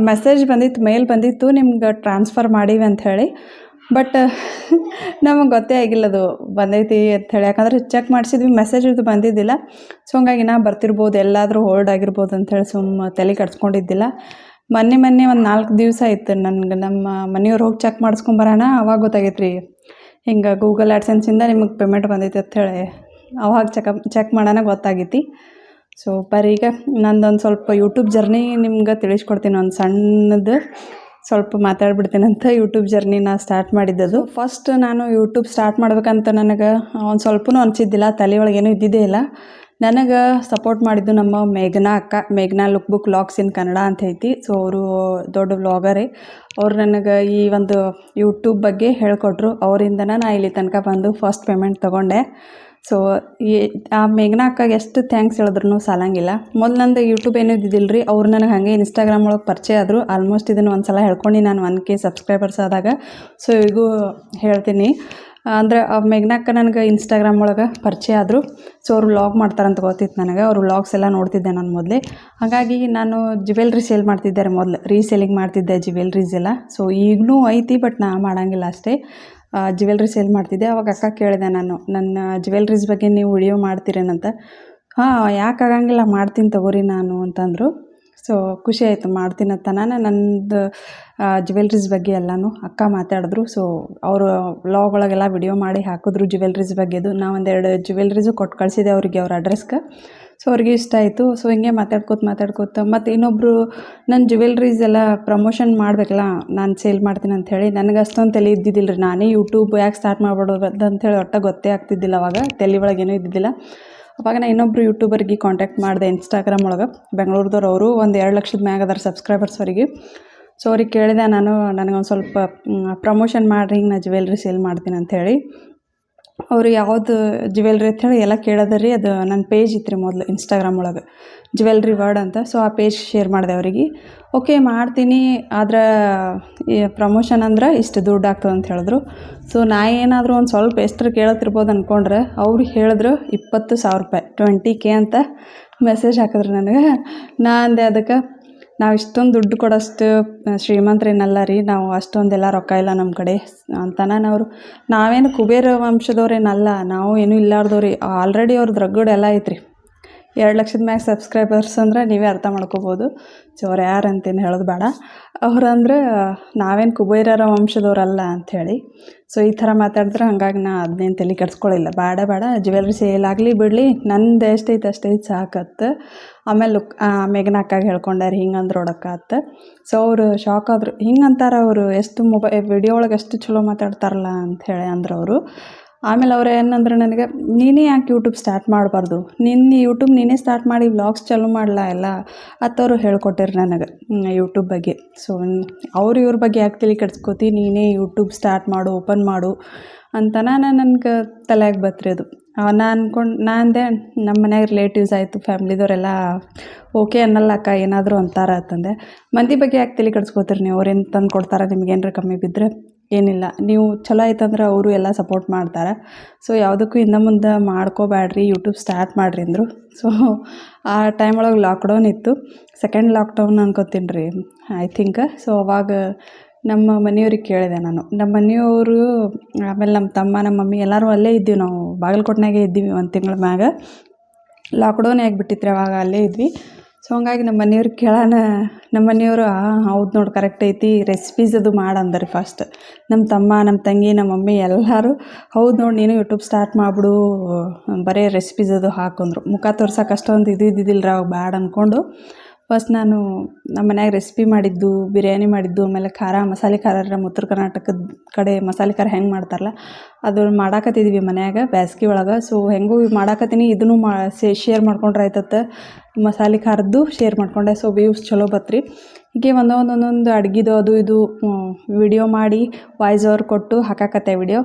ಮೆಸೇಜ್ ಬಂದಿತ್ತು ಮೇಲ್ ಬಂದಿತ್ತು, ನಿಮ್ಗೆ ಟ್ರಾನ್ಸ್ಫರ್ ಮಾಡೀವಿ ಅಂತ ಹೇಳಿ. ಬಟ್ [LAUGHS] ನಮಗೆ ಗೊತ್ತೇ ಆಗಿಲ್ಲ ಅದು ಬಂದೈತಿ ಹೇಳಿ. ಯಾಕಂದ್ರೆ ಚೆಕ್ ಮಾಡಿಸಿದ್ವಿ ಮೆಸೇಜ್ ಇದು ಬಂದಿದ್ದಿಲ್ಲ. ಸೊ ಹಂಗಾಗಿ ನಾ ಬರ್ತಿರ್ಬೋದು, ಎಲ್ಲಾದರೂ ಹೋಲ್ಡ್ ಆಗಿರ್ಬೋದು ಅಂಥೇಳಿ ಸುಮ್ಮ ತಲೆ ಕಟ್ಸ್ಕೊಂಡಿದ್ದಿಲ್ಲ ಮೊನ್ನೆ ಮೊನ್ನೆ ಒಂದು ನಾಲ್ಕು ದಿವಸ ಆಯ್ತು ನನಗೆ ನಮ್ಮ ಮನೆಯವ್ರು ಹೋಗಿ ಚೆಕ್ ಮಾಡಿಸ್ಕೊಂಬರೋಣ ಅವಾಗ ಗೊತ್ತಾಗೈತೆ ರೀ ಹಿಂಗೆ ಗೂಗಲ್ ಆ್ಯಡ್ಸೆನ್ಸಿಂದ ನಿಮಗೆ ಪೇಮೆಂಟ್ ಬಂದೈತೆ ಹೇಳಿ ಅವಾಗ ಚೆಕಪ್ ಚೆಕ್ ಮಾಡೋಣ ಗೊತ್ತಾಗೈತಿ. ಸೊ ಬರೀ ಈಗ ನಂದೊಂದು ಸ್ವಲ್ಪ ಯೂಟ್ಯೂಬ್ ಜರ್ನಿ ನಿಮ್ಗೆ ತಿಳಿಸ್ಕೊಡ್ತೀನಿ. ಒಂದು ಸಣ್ಣದು ಸ್ವಲ್ಪ ಮಾತಾಡ್ಬಿಡ್ತೀನಿ ಅಂತ ಯೂಟ್ಯೂಬ್ ಜರ್ನಿ ನಾ ಸ್ಟಾರ್ಟ್ ಮಾಡಿದ್ದದು. ಫಸ್ಟ್ ನಾನು ಯೂಟ್ಯೂಬ್ ಸ್ಟಾರ್ಟ್ ಮಾಡ್ಬೇಕಂತ ನನಗೆ ಒಂದು ಸ್ವಲ್ಪನೂ ಅನಿಸಿದ್ದಿಲ್ಲ. ತಲೆ ಒಳಗೆ ಏನೂ ಇದ್ದಿದ್ದೇ ಇಲ್ಲ. ನನಗೆ ಸಪೋರ್ಟ್ ಮಾಡಿದ್ದು ನಮ್ಮ ಮೇಘನಾ ಅಕ್ಕ. ಮೇಘನಾ look book logs in Kannada ಅಂತ ಐತಿ. ಸೊ ಅವರು ದೊಡ್ಡ ವ್ಲಾಗರೇ ಅವ್ರು ನನಗೆ ಈ ಒಂದು ಯೂಟ್ಯೂಬ್ ಬಗ್ಗೆ ಹೇಳ್ಕೊಟ್ರು. ಅವರಿಂದನೇ ನಾ ಇಲ್ಲಿ ತನಕ ಬಂದು ಫಸ್ಟ್ ಪೇಮೆಂಟ್ ತೊಗೊಂಡೆ. ಸೊ ಈ, ಆ ಮೇಘನಾ ಅಕ್ಕಗೆ ಎಷ್ಟು ಥ್ಯಾಂಕ್ಸ್ ಹೇಳಿದ್ರು ಸಾಲಂಗಿಲ್ಲ. ಮೊದಲು ನಂದು ಯೂಟ್ಯೂಬ್ ಏನೂ ಇದ್ದಿಲ್ಲ ರೀ. ಅವ್ರು ನನಗೆ ಹಾಗೆ ಇನ್ಸ್ಟಾಗ್ರಾಮ್ ಒಳಗೆ ಪರಿಚಯ ಆದರು. ಆಲ್ಮೋಸ್ಟ್ ಇದನ್ನು ಒಂದು ಸಲ ಹೇಳ್ಕೊಂಡು. ನಾನು ಒನ್ ಕೆ ಸಬ್ಸ್ಕ್ರೈಬರ್ಸ್ ಆದಾಗ. ಸೊ ಈಗೂ ಹೇಳ್ತೀನಿ. ಅಂದ್ರೆ ಅಕ್ಕ ನನಗೆ ಇನ್ಸ್ಟಾಗ್ರಾಮ್ ಒಳಗೆ ಪರಿಚಯ ಆದರು. ಸೊ ಅವರು ವ್ಲಾಗ್ ಮಾಡ್ತಾರಂತ ಗೊತ್ತಿತ್ತು ನನಗೆ. ಅವರು ವ್ಲಾಗ್ಸ್ ಎಲ್ಲ ನೋಡ್ತಿದ್ದೆ ನಾನು ಮೊದಲೇ. ಹಾಗಾಗಿ ನಾನು ಜ್ಯುವೆಲ್ರಿ ಸೇಲ್ ಮಾಡ್ತಿದ್ದೆ ಮೊದಲು. ರೀಸೇಲಿಂಗ್ ಮಾಡ್ತಿದ್ದೆ ಜ್ಯುವೆಲ್ರೀಸ್ ಎಲ್ಲ. ಸೊ ಈಗಲೂ ಐತಿ ಬಟ್ ನಾ ಮಾಡಂಗಿಲ್ಲ ಅಷ್ಟೇ. ಜ್ಯುವೆಲ್ರಿ ಸೇಲ್ ಮಾಡ್ತಿದ್ದೆ. ಅವಾಗ ಅಕ್ಕ ಕೇಳಿದೆ ನಾನು, ನನ್ನ ಜ್ಯುವೆಲ್ರೀಸ್ ಬಗ್ಗೆ ನೀವು ವಿಡಿಯೋ ಮಾಡ್ತೀರೇನಂತ? ಹಾಂ, ಯಾಕೆ ಆಗಂಗಿಲ್ಲ, ಮಾಡ್ತೀನಿ ತಗೋರಿ ನಾನು, ಅಂತಂದರು. ಸೊ ಖುಷಿ ಆಯಿತು, ಮಾಡ್ತೀನಂತ. ನಾನು ನಂದು ಜ್ಯುವೆಲ್ರೀಸ್ ಬಗ್ಗೆ ಎಲ್ಲನೂ ಅಕ್ಕ ಮಾತಾಡಿದ್ರು. ಸೊ ಅವರು ವ್ಲಾಗ್ ಒಳಗೆಲ್ಲ ವಿಡಿಯೋ ಮಾಡಿ ಹಾಕಿದ್ರು ಜ್ಯುವೆಲ್ರೀಸ್ ಬಗ್ಗೆದು ಒಂದೆರಡು ಜ್ಯುವೆಲ್ರೀಸು ಕೊಟ್ಟು ಕಳಿಸಿದೆ ಅವ್ರಿಗೆ ಅವ್ರ ಅಡ್ರೆಸ್ಗೆ ಸೊ ಅವ್ರಿಗೆ ಇಷ್ಟ ಆಯಿತು. ಸೊ ಹಿಂಗೆ ಮಾತಾಡ್ಕೋತ ಮಾತಾಡ್ಕೋತ ಮತ್ತು ಇನ್ನೊಬ್ಬರು ನನ್ನ ಜ್ಯುವೆಲ್ರೀಸ್ ಎಲ್ಲ ಪ್ರಮೋಷನ್ ಮಾಡಬೇಕಲ್ಲ, ನಾನು ಸೇಲ್ ಮಾಡ್ತೀನಿ ಅಂಥೇಳಿ ನನಗೆ ಅಷ್ಟೊಂದು ತಲೆ ಇದ್ದಿದ್ದಿಲ್ಲ ರೀ ನಾನೇ ಯೂಟ್ಯೂಬ್ ಯಾಕೆ ಸ್ಟಾರ್ಟ್ ಮಾಡ್ಬಿಡೋದು ಅಂಥೇಳಿ ಒಟ್ಟು ಗೊತ್ತೇ ಆಗ್ತಿದ್ದಿಲ್ಲ ಅವಾಗ. ತಲೆ ಒಳಗೆ ಏನೂ ಇದ್ದಿದ್ದಿಲ್ಲ. ಅವಾಗ ನಾನು ಇನ್ನೊಬ್ಬರು ಯೂಟ್ಯೂಬರ್ಗೆ ಕಾಂಟ್ಯಾಕ್ಟ್ ಮಾಡಿದೆ ಇನ್ಸ್ಟಾಗ್ರಾಮ್ ಒಳಗೆ. ಬೆಂಗಳೂರದವ್ರು ಅವರು ಒಂದು ಎರಡು ಲಕ್ಷದ ಮ್ಯಾಗ ಅದಾರ ಸಬ್ಸ್ಕ್ರೈಬರ್ಸ್ ಅವರಿಗೆ. ಸೊ ಅವ್ರಿಗೆ ಕೇಳಿದೆ, ನಾನು ನನಗೊಂದು ಸ್ವಲ್ಪ ಪ್ರಮೋಷನ್ ಮಾಡಿರಿ, ಹಿಂಗೆ ನಾ ಜ್ಯುವೆಲ್ರಿ ಸೇಲ್ ಮಾಡ್ತೀನಿ ಅಂಥೇಳಿ ಅವರು ಯಾವುದು ಜ್ಯುವೆಲ್ರಿ ಅಂಥೇಳಿ ಎಲ್ಲ ಕೇಳೋದ್ರಿ ಅದು ನನ್ನ ಪೇಜ್ ಇತ್ತು ಮೊದಲು ಇನ್ಸ್ಟಾಗ್ರಾಮ್ ಒಳಗೆ ಜ್ಯುವೆಲ್ರಿ ವರ್ಡ್ ಅಂತ. ಸೊ ಆ ಪೇಜ್ ಶೇರ್ ಮಾಡಿದೆ ಅವರಿಗೆ. ಓಕೆ ಮಾಡ್ತೀನಿ, ಆದ್ರೆ ಪ್ರಮೋಷನ್ ಅಂದ್ರೆ ಇಷ್ಟು ದುಡ್ಡು ಆಗ್ತದೆ ಅಂತ ಹೇಳಿದ್ರು. ಸೊ ನಾ ಏನಾದರೂ ಒಂದು ಸ್ವಲ್ಪ ಎಷ್ಟರ ಕೇಳತ್ತಿರ್ಬೋದು ಅಂದ್ಕೊಂಡ್ರೆ ಅವ್ರು ಹೇಳಿದ್ರು ಇಪ್ಪತ್ತು ಸಾವಿರ ರೂಪಾಯಿ ಟ್ವೆಂಟಿ ಕೆ ಅಂತ ಮೆಸೇಜ್ ಹಾಕಿದ್ರು ನನಗೆ. ನಾ ಅಂದೆ, ಅದಕ್ಕೆ ನಾವು ಇಷ್ಟೊಂದು ದುಡ್ಡು ಕೊಡೋಷ್ಟು ಶ್ರೀಮಂತರೇನಲ್ಲ ರೀ. ನಾವು ಅಷ್ಟೊಂದೆಲ್ಲ ರೊಕ್ಕ ಇಲ್ಲ ನಮ್ಮ ಕಡೆ. ಅಂತ ನಾನು ಅವರು. ನಾವೇನು ಕುಬೇರ ವಂಶದವ್ರೇನಲ್ಲ. ನಾವು ಏನೂ ಇಲ್ಲಾರ್ದವ್ರಿ. ಆಲ್ರೆಡಿ ಅವ್ರದ್ದು ರಗಡ್ ಐತ್ರಿ. ಎರಡು ಲಕ್ಷದ ಮ್ಯಾಗ ಸಬ್ಸ್ಕ್ರೈಬರ್ಸ್ ಅಂದ್ರೆ ನೀವೇ ಅರ್ಥ ಮಾಡ್ಕೋಬೋದು. ಸೊ ಅವ್ರು ಯಾರು ಅಂತೇನು ಹೇಳೋದು ಬೇಡ. ಅವ್ರಂದ್ರೆ ನಾವೇನು ಕುಬೇರರ ವಂಶದವ್ರಲ್ಲ ಅಂಥೇಳಿ ಸೊ ಈ ಥರ ಮಾತಾಡಿದ್ರೆ ಹಂಗಾಗಿ ನಾ ಅದನ್ನೇನು ತಲೆ ಕೆಡ್ಸ್ಕೊಳ್ಳಿಲ್ಲ ಬೇಡ ಬೇಡ. ಜ್ಯುವೆಲ್ರಿ ಸೇಲ್ ಆಗಲಿ ಬಿಡಲಿ. ನಂದು ಎಷ್ಟೈತೆ ಅಷ್ಟೈತೆ ಸಾಕತ್ತೆ ಆಮೇಲೆ ಲುಕ್ ಮೇಘನ ಅಕ್ಕಾಗ ಹೇಳ್ಕೊಂಡಾರೆ ಹಿಂಗೆ ಹೊಡಕಾತ. ಸೊ ಅವರು ಶಾಕ್ ಆದರು. ಹಿಂಗೆ ಅಂತಾರೆ ಅವರು, ಎಷ್ಟು ಮೊಬೈ ವಿಡಿಯೋ ಒಳಗೆ ಎಷ್ಟು ಚಲೋ ಮಾತಾಡ್ತಾರಲ್ಲ ಅಂಥೇಳಿ ಅಂದ್ರೆ ಅವರು. ಆಮೇಲೆ ಅವ್ರು ಏನಂದ್ರೆ ನನಗೆ, ನೀನೇ ಯಾಕೆ ಯೂಟ್ಯೂಬ್ ಸ್ಟಾರ್ಟ್ ಮಾಡಬಾರ್ದು? ನಿನ್ನ ಯೂಟ್ಯೂಬ್ ನೀನೇ ಸ್ಟಾರ್ಟ್ ಮಾಡಿ ವ್ಲಾಗ್ಸ್ ಚಾಲೂ ಮಾಡಲ ಎಲ್ಲ? ಅತ್ತವರು ಹೇಳ್ಕೊಟ್ಟಿರು ನನಗೆ ಯೂಟ್ಯೂಬ್ ಬಗ್ಗೆ. ಸೊ ಅವ್ರು ಇವ್ರ ಬಗ್ಗೆ ಯಾಕೆ ತಲೆ ಕೆಡ್ಸ್ಕೋತಿ? ನೀನೇ ಯೂಟ್ಯೂಬ್ ಸ್ಟಾರ್ಟ್ ಮಾಡು ಓಪನ್ ಮಾಡು ಅಂತ ನಾನು ನನಗೆ ತಲೆಯಾಗಿ ಬತ್ರಿ ಅದು ನಾನು ಅಂದ್ಕೊಂಡು ನಾ ಅಂದೆ ನಮ್ಮ ಮನೆಯಾಗ ರಿಲೇಟಿವ್ಸ್ ಆಯಿತು, ಫ್ಯಾಮ್ಲಿದವರೆಲ್ಲ ಓಕೆ ಅನ್ನಲ್ಲ ಅಕ್ಕ, ಏನಾದರೂ ಅಂತಾರ ಅಂತಂದೆ. ಮಂದಿ ಬಗ್ಗೆ ಯಾಕೆ ತಲೆ ಕೆಡ್ಸ್ಕೊತೀರಿ ನೀವು? ಅವ್ರೇನು ತಂದು ಕೊಡ್ತಾರೆ ನಿಮ್ಗೆ ಏನಾರ ಕಮ್ಮಿ ಬಿದ್ದರೆ ಏನಿಲ್ಲ. ನೀವು ಚಲೋ ಆಯ್ತಂದ್ರೆ ಅವರು ಎಲ್ಲ ಸಪೋರ್ಟ್ ಮಾಡ್ತಾರೆ. ಸೊ ಯಾವುದಕ್ಕೂ ಇನ್ನು ಮುಂದೆ ಮಾಡ್ಕೋಬೇಡ್ರಿ ಯೂಟ್ಯೂಬ್ ಸ್ಟಾರ್ಟ್ ಮಾಡಿರಿ ಅಂದರು. ಸೊ ಆ ಟೈಮ್ ಒಳಗೆ ಲಾಕ್ಡೌನ್ ಇತ್ತು. ಸೆಕೆಂಡ್ ಲಾಕ್ಡೌನ್ ಅನ್ಕೋತೀನಿ ರೀ ಐ ಥಿಂಕ್ ಸೊ ಅವಾಗ ನಮ್ಮ ಮನೆಯವ್ರಿಗೆ ಕೇಳಿದೆ ನಾನು. ನಮ್ಮ ಮನೆಯವರು, ಆಮೇಲೆ ನಮ್ಮ ತಮ್ಮ, ನಮ್ಮ ಮಮ್ಮಿ ಎಲ್ಲರೂ ಅಲ್ಲೇ ಇದ್ದೀವಿ ನಾವು. ಬಾಗಲಕೋಟ್ನಾಗೆ ಇದ್ದೀವಿ ಒಂದು ತಿಂಗಳ ಮ್ಯಾಗ. ಲಾಕ್ಡೌನ್ ಆಗಿಬಿಟ್ಟಿತ್ತು ರೀ ಅವಾಗ ಅಲ್ಲೇ ಇದ್ವಿ. ಸೊ ಹಂಗಾಗಿ ನಮ್ಮ ಮನೆಯವ್ರು ಕೇಳೋಣ ನಮ್ಮ ಮನೆಯವರು ಹೌದು ನೋಡಿ ಕರೆಕ್ಟ್ ಐತಿ ರೆಸಿಪೀಸ್ ಅದು ಮಾಡು ಅಂದರಿ ಫಸ್ಟ್ ನಮ್ಮ ತಮ್ಮ ನಮ್ಮ ತಂಗಿ ನಮ್ಮ ಮಮ್ಮಿ ಎಲ್ಲರೂ, ಹೌದು ನೋಡಿ, ನೀನು ಯೂಟ್ಯೂಬ್ ಸ್ಟಾರ್ಟ್ ಮಾಡಿಬಿಡು, ಬರೀ ರೆಸಿಪೀಸ್ ಅದು ಹಾಕೊಂಡ್ರು ಮುಖ ತೋರ್ಸೋಕೆ ಅಷ್ಟೊಂದು ಇದು ಇದ್ದಿದ್ದಿಲ್ಲ ಅವಾಗ ಬ್ಯಾಡ ಅಂದ್ಕೊಂಡು ಫಸ್ಟ್ ನಾನು ನಮ್ಮ ಮನ್ಯಾಗ ರೆಸಿಪಿ ಮಾಡಿದ್ದು, ಬಿರಿಯಾನಿ ಮಾಡಿದ್ದು, ಆಮೇಲೆ ಖಾರ, ಮಸಾಲೆ ಖಾರ ನಮ್ಮ ಉತ್ತರ ಕರ್ನಾಟಕದ ಕಡೆ ಮಸಾಲೆ ಖಾರ ಹೆಂಗೆ ಮಾಡ್ತಾರಲ್ಲ ಅದು ಮಾಡಾಕತ್ತಿದ್ವಿ ಮನ್ಯಾಗ ಬ್ಯಾಸ್ಗೆ ಒಳಗೆ. ಸೊ ಹೆಂಗೂ ಮಾಡಾಕತ್ತೀನಿ, ಇದನ್ನು ಮಾ ಶೇರ್ ಮಾಡ್ಕೊಂಡ್ರೆ ಆಯ್ತತ್ತ. ಮಸಾಲೆ ಖಾರದ್ದು ಶೇರ್ ಮಾಡ್ಕೊಂಡೆ. ಸೊ ವ್ಯೂಸ್ ಚಲೋ ಬತ್ರಿ. ಹೀಗೆ ಒಂದೊಂದು ಒಂದೊಂದು ಅಡ್ಗಿದು, ಅದು ಇದು ವಿಡಿಯೋ ಮಾಡಿ ವಾಯ್ಸ್ ಓವರ್ ಕೊಟ್ಟು ಹಾಕಾಕತ್ತೆ ವಿಡಿಯೋ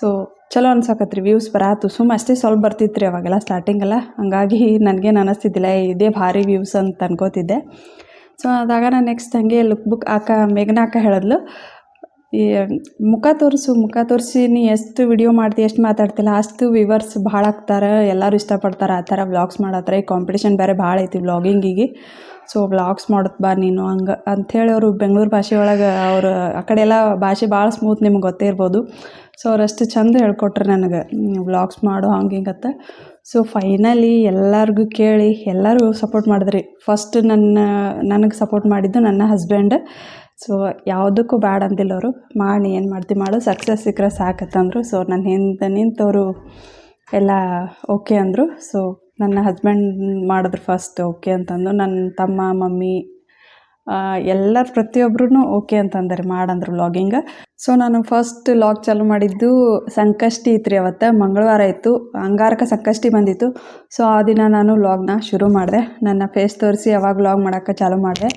ಸೊ ಚಲೋ ಅನ್ಸಕತ್ರಿ ವ್ಯೂಸ್ ಬರಾತು. ಸುಮ್ಮ ಅಷ್ಟೇ ಸ್ವಲ್ಪ ಬರ್ತಿತ್ತು ರೀ ಅವಾಗೆಲ್ಲ ಸ್ಟಾರ್ಟಿಂಗೆಲ್ಲ ಹಂಗಾಗಿ ನನಗೇನು ಅನ್ನಿಸ್ತಿದ್ದಿಲ್ಲ ಇದೇ ಭಾರಿ ವ್ಯೂಸ್ ಅಂತ ಅನ್ಕೋತಿದ್ದೆ. ಸೊ ಅದಾಗ ನಾನು ನೆಕ್ಸ್ಟ್ ಹಂಗೆ ಲುಕ್ ಬುಕ್ ಆಕ ಮೇಘನಾಕ ಹೇಳಿದ್ಲು. ಈ ಮುಖ ತೋರಿಸು, ಮುಖ ತೋರಿಸಿ ನೀ ಎಷ್ಟು ವಿಡಿಯೋ ಮಾಡ್ತಿ, ಎಷ್ಟು ಮಾತಾಡ್ತಿಲ್ಲ, ಅಷ್ಟು ವಿವರ್ಸ್ ಭಾಳ ಆಗ್ತಾರೆ, ಎಲ್ಲರೂ ಇಷ್ಟಪಡ್ತಾರೆ, ಆ ಥರ ವ್ಲಾಗ್ಸ್ ಮಾಡತ್ತರ ಈ ಕಾಂಪಿಟೇಷನ್ ಬೇರೆ ಭಾಳ ಐತಿ ವ್ಲಾಗಿಂಗಿಗೆ ಸೊ ವ್ಲಾಗ್ಸ್ ಮಾಡೋದು ಬಾ ನೀನು ಹಂಗೆ. ಅಂಥೇಳಿ ಅವರು ಬೆಂಗಳೂರು ಭಾಷೆ ಒಳಗೆ ಅವರು ಆ ಕಡೆ ಎಲ್ಲ ಭಾಷೆ ಭಾಳ ಸ್ಮೂತ್ ನಿಮ್ಗೆ ಗೊತ್ತೇ ಇರ್ಬೋದು. ಸೊ ಅವರಷ್ಟು ಚಂದ ಹೇಳ್ಕೊಟ್ರು ನನಗೆ. ವ್ಲಾಗ್ಸ್ ಮಾಡು, ಹಂಗೆ ಹಿಂಗತ್ತ ಸೊ ಫೈನಲಿ ಎಲ್ಲರಿಗೂ ಕೇಳಿ, ಎಲ್ಲರೂ ಸಪೋರ್ಟ್ ಮಾಡಿದ್ರಿ. ಫಸ್ಟ್ ನನ್ನ, ನನಗೆ ಸಪೋರ್ಟ್ ಮಾಡಿದ್ದು ನನ್ನ ಹಸ್ಬೆಂಡ್ ಸೊ ಯಾವುದಕ್ಕೂ ಬ್ಯಾಡ ಅಂದಿಲ್ಲ ಅವರು ಮಾಡಿ ಏನು ಮಾಡ್ತಿ ಮಾಡು. ಸಕ್ಸಸ್ ಸಿಕ್ಕರೆ ಸಾಕತ್ತಂದರು ಸೊ ನನ್ನ ಹಿಂದೆ, ನಿಂತವರು ಎಲ್ಲ ಓಕೆ ಅಂದರು. ಸೊ ನನ್ನ ಹಸ್ಬೆಂಡ್ ಮಾಡಿದ್ರು ಫಸ್ಟ್ ಓಕೆ ಅಂತಂದು ನನ್ನ ತಮ್ಮ, ಮಮ್ಮಿ ಎಲ್ಲರ ಪ್ರತಿಯೊಬ್ಬರೂ ಓಕೆ ಅಂತಂದರೆ ಮಾಡಂದ್ರು ವ್ಲಾಗಿಂಗ್ ಸೊ ನಾನು ಫಸ್ಟ್ ಲಾಗ್ ಚಾಲು ಮಾಡಿದ್ದು ಸಂಕಷ್ಟಿ ಇತ್ತು ರೀ ಅವತ್ತು. ಮಂಗಳವಾರ ಇತ್ತು. ಅಂಗಾರಕ ಸಂಕಷ್ಟಿ ಬಂದಿತ್ತು. ಸೊ ಆ ದಿನ ನಾನು ವ್ಲಾಗ್ನ ಶುರು ಮಾಡಿದೆ. ನನ್ನ ಫೇಸ್ ತೋರಿಸಿ ಯಾವಾಗ ವ್ಲಾಗ್ ಮಾಡೋಕ್ಕೆ ಚಾಲು ಮಾಡಿದೆ.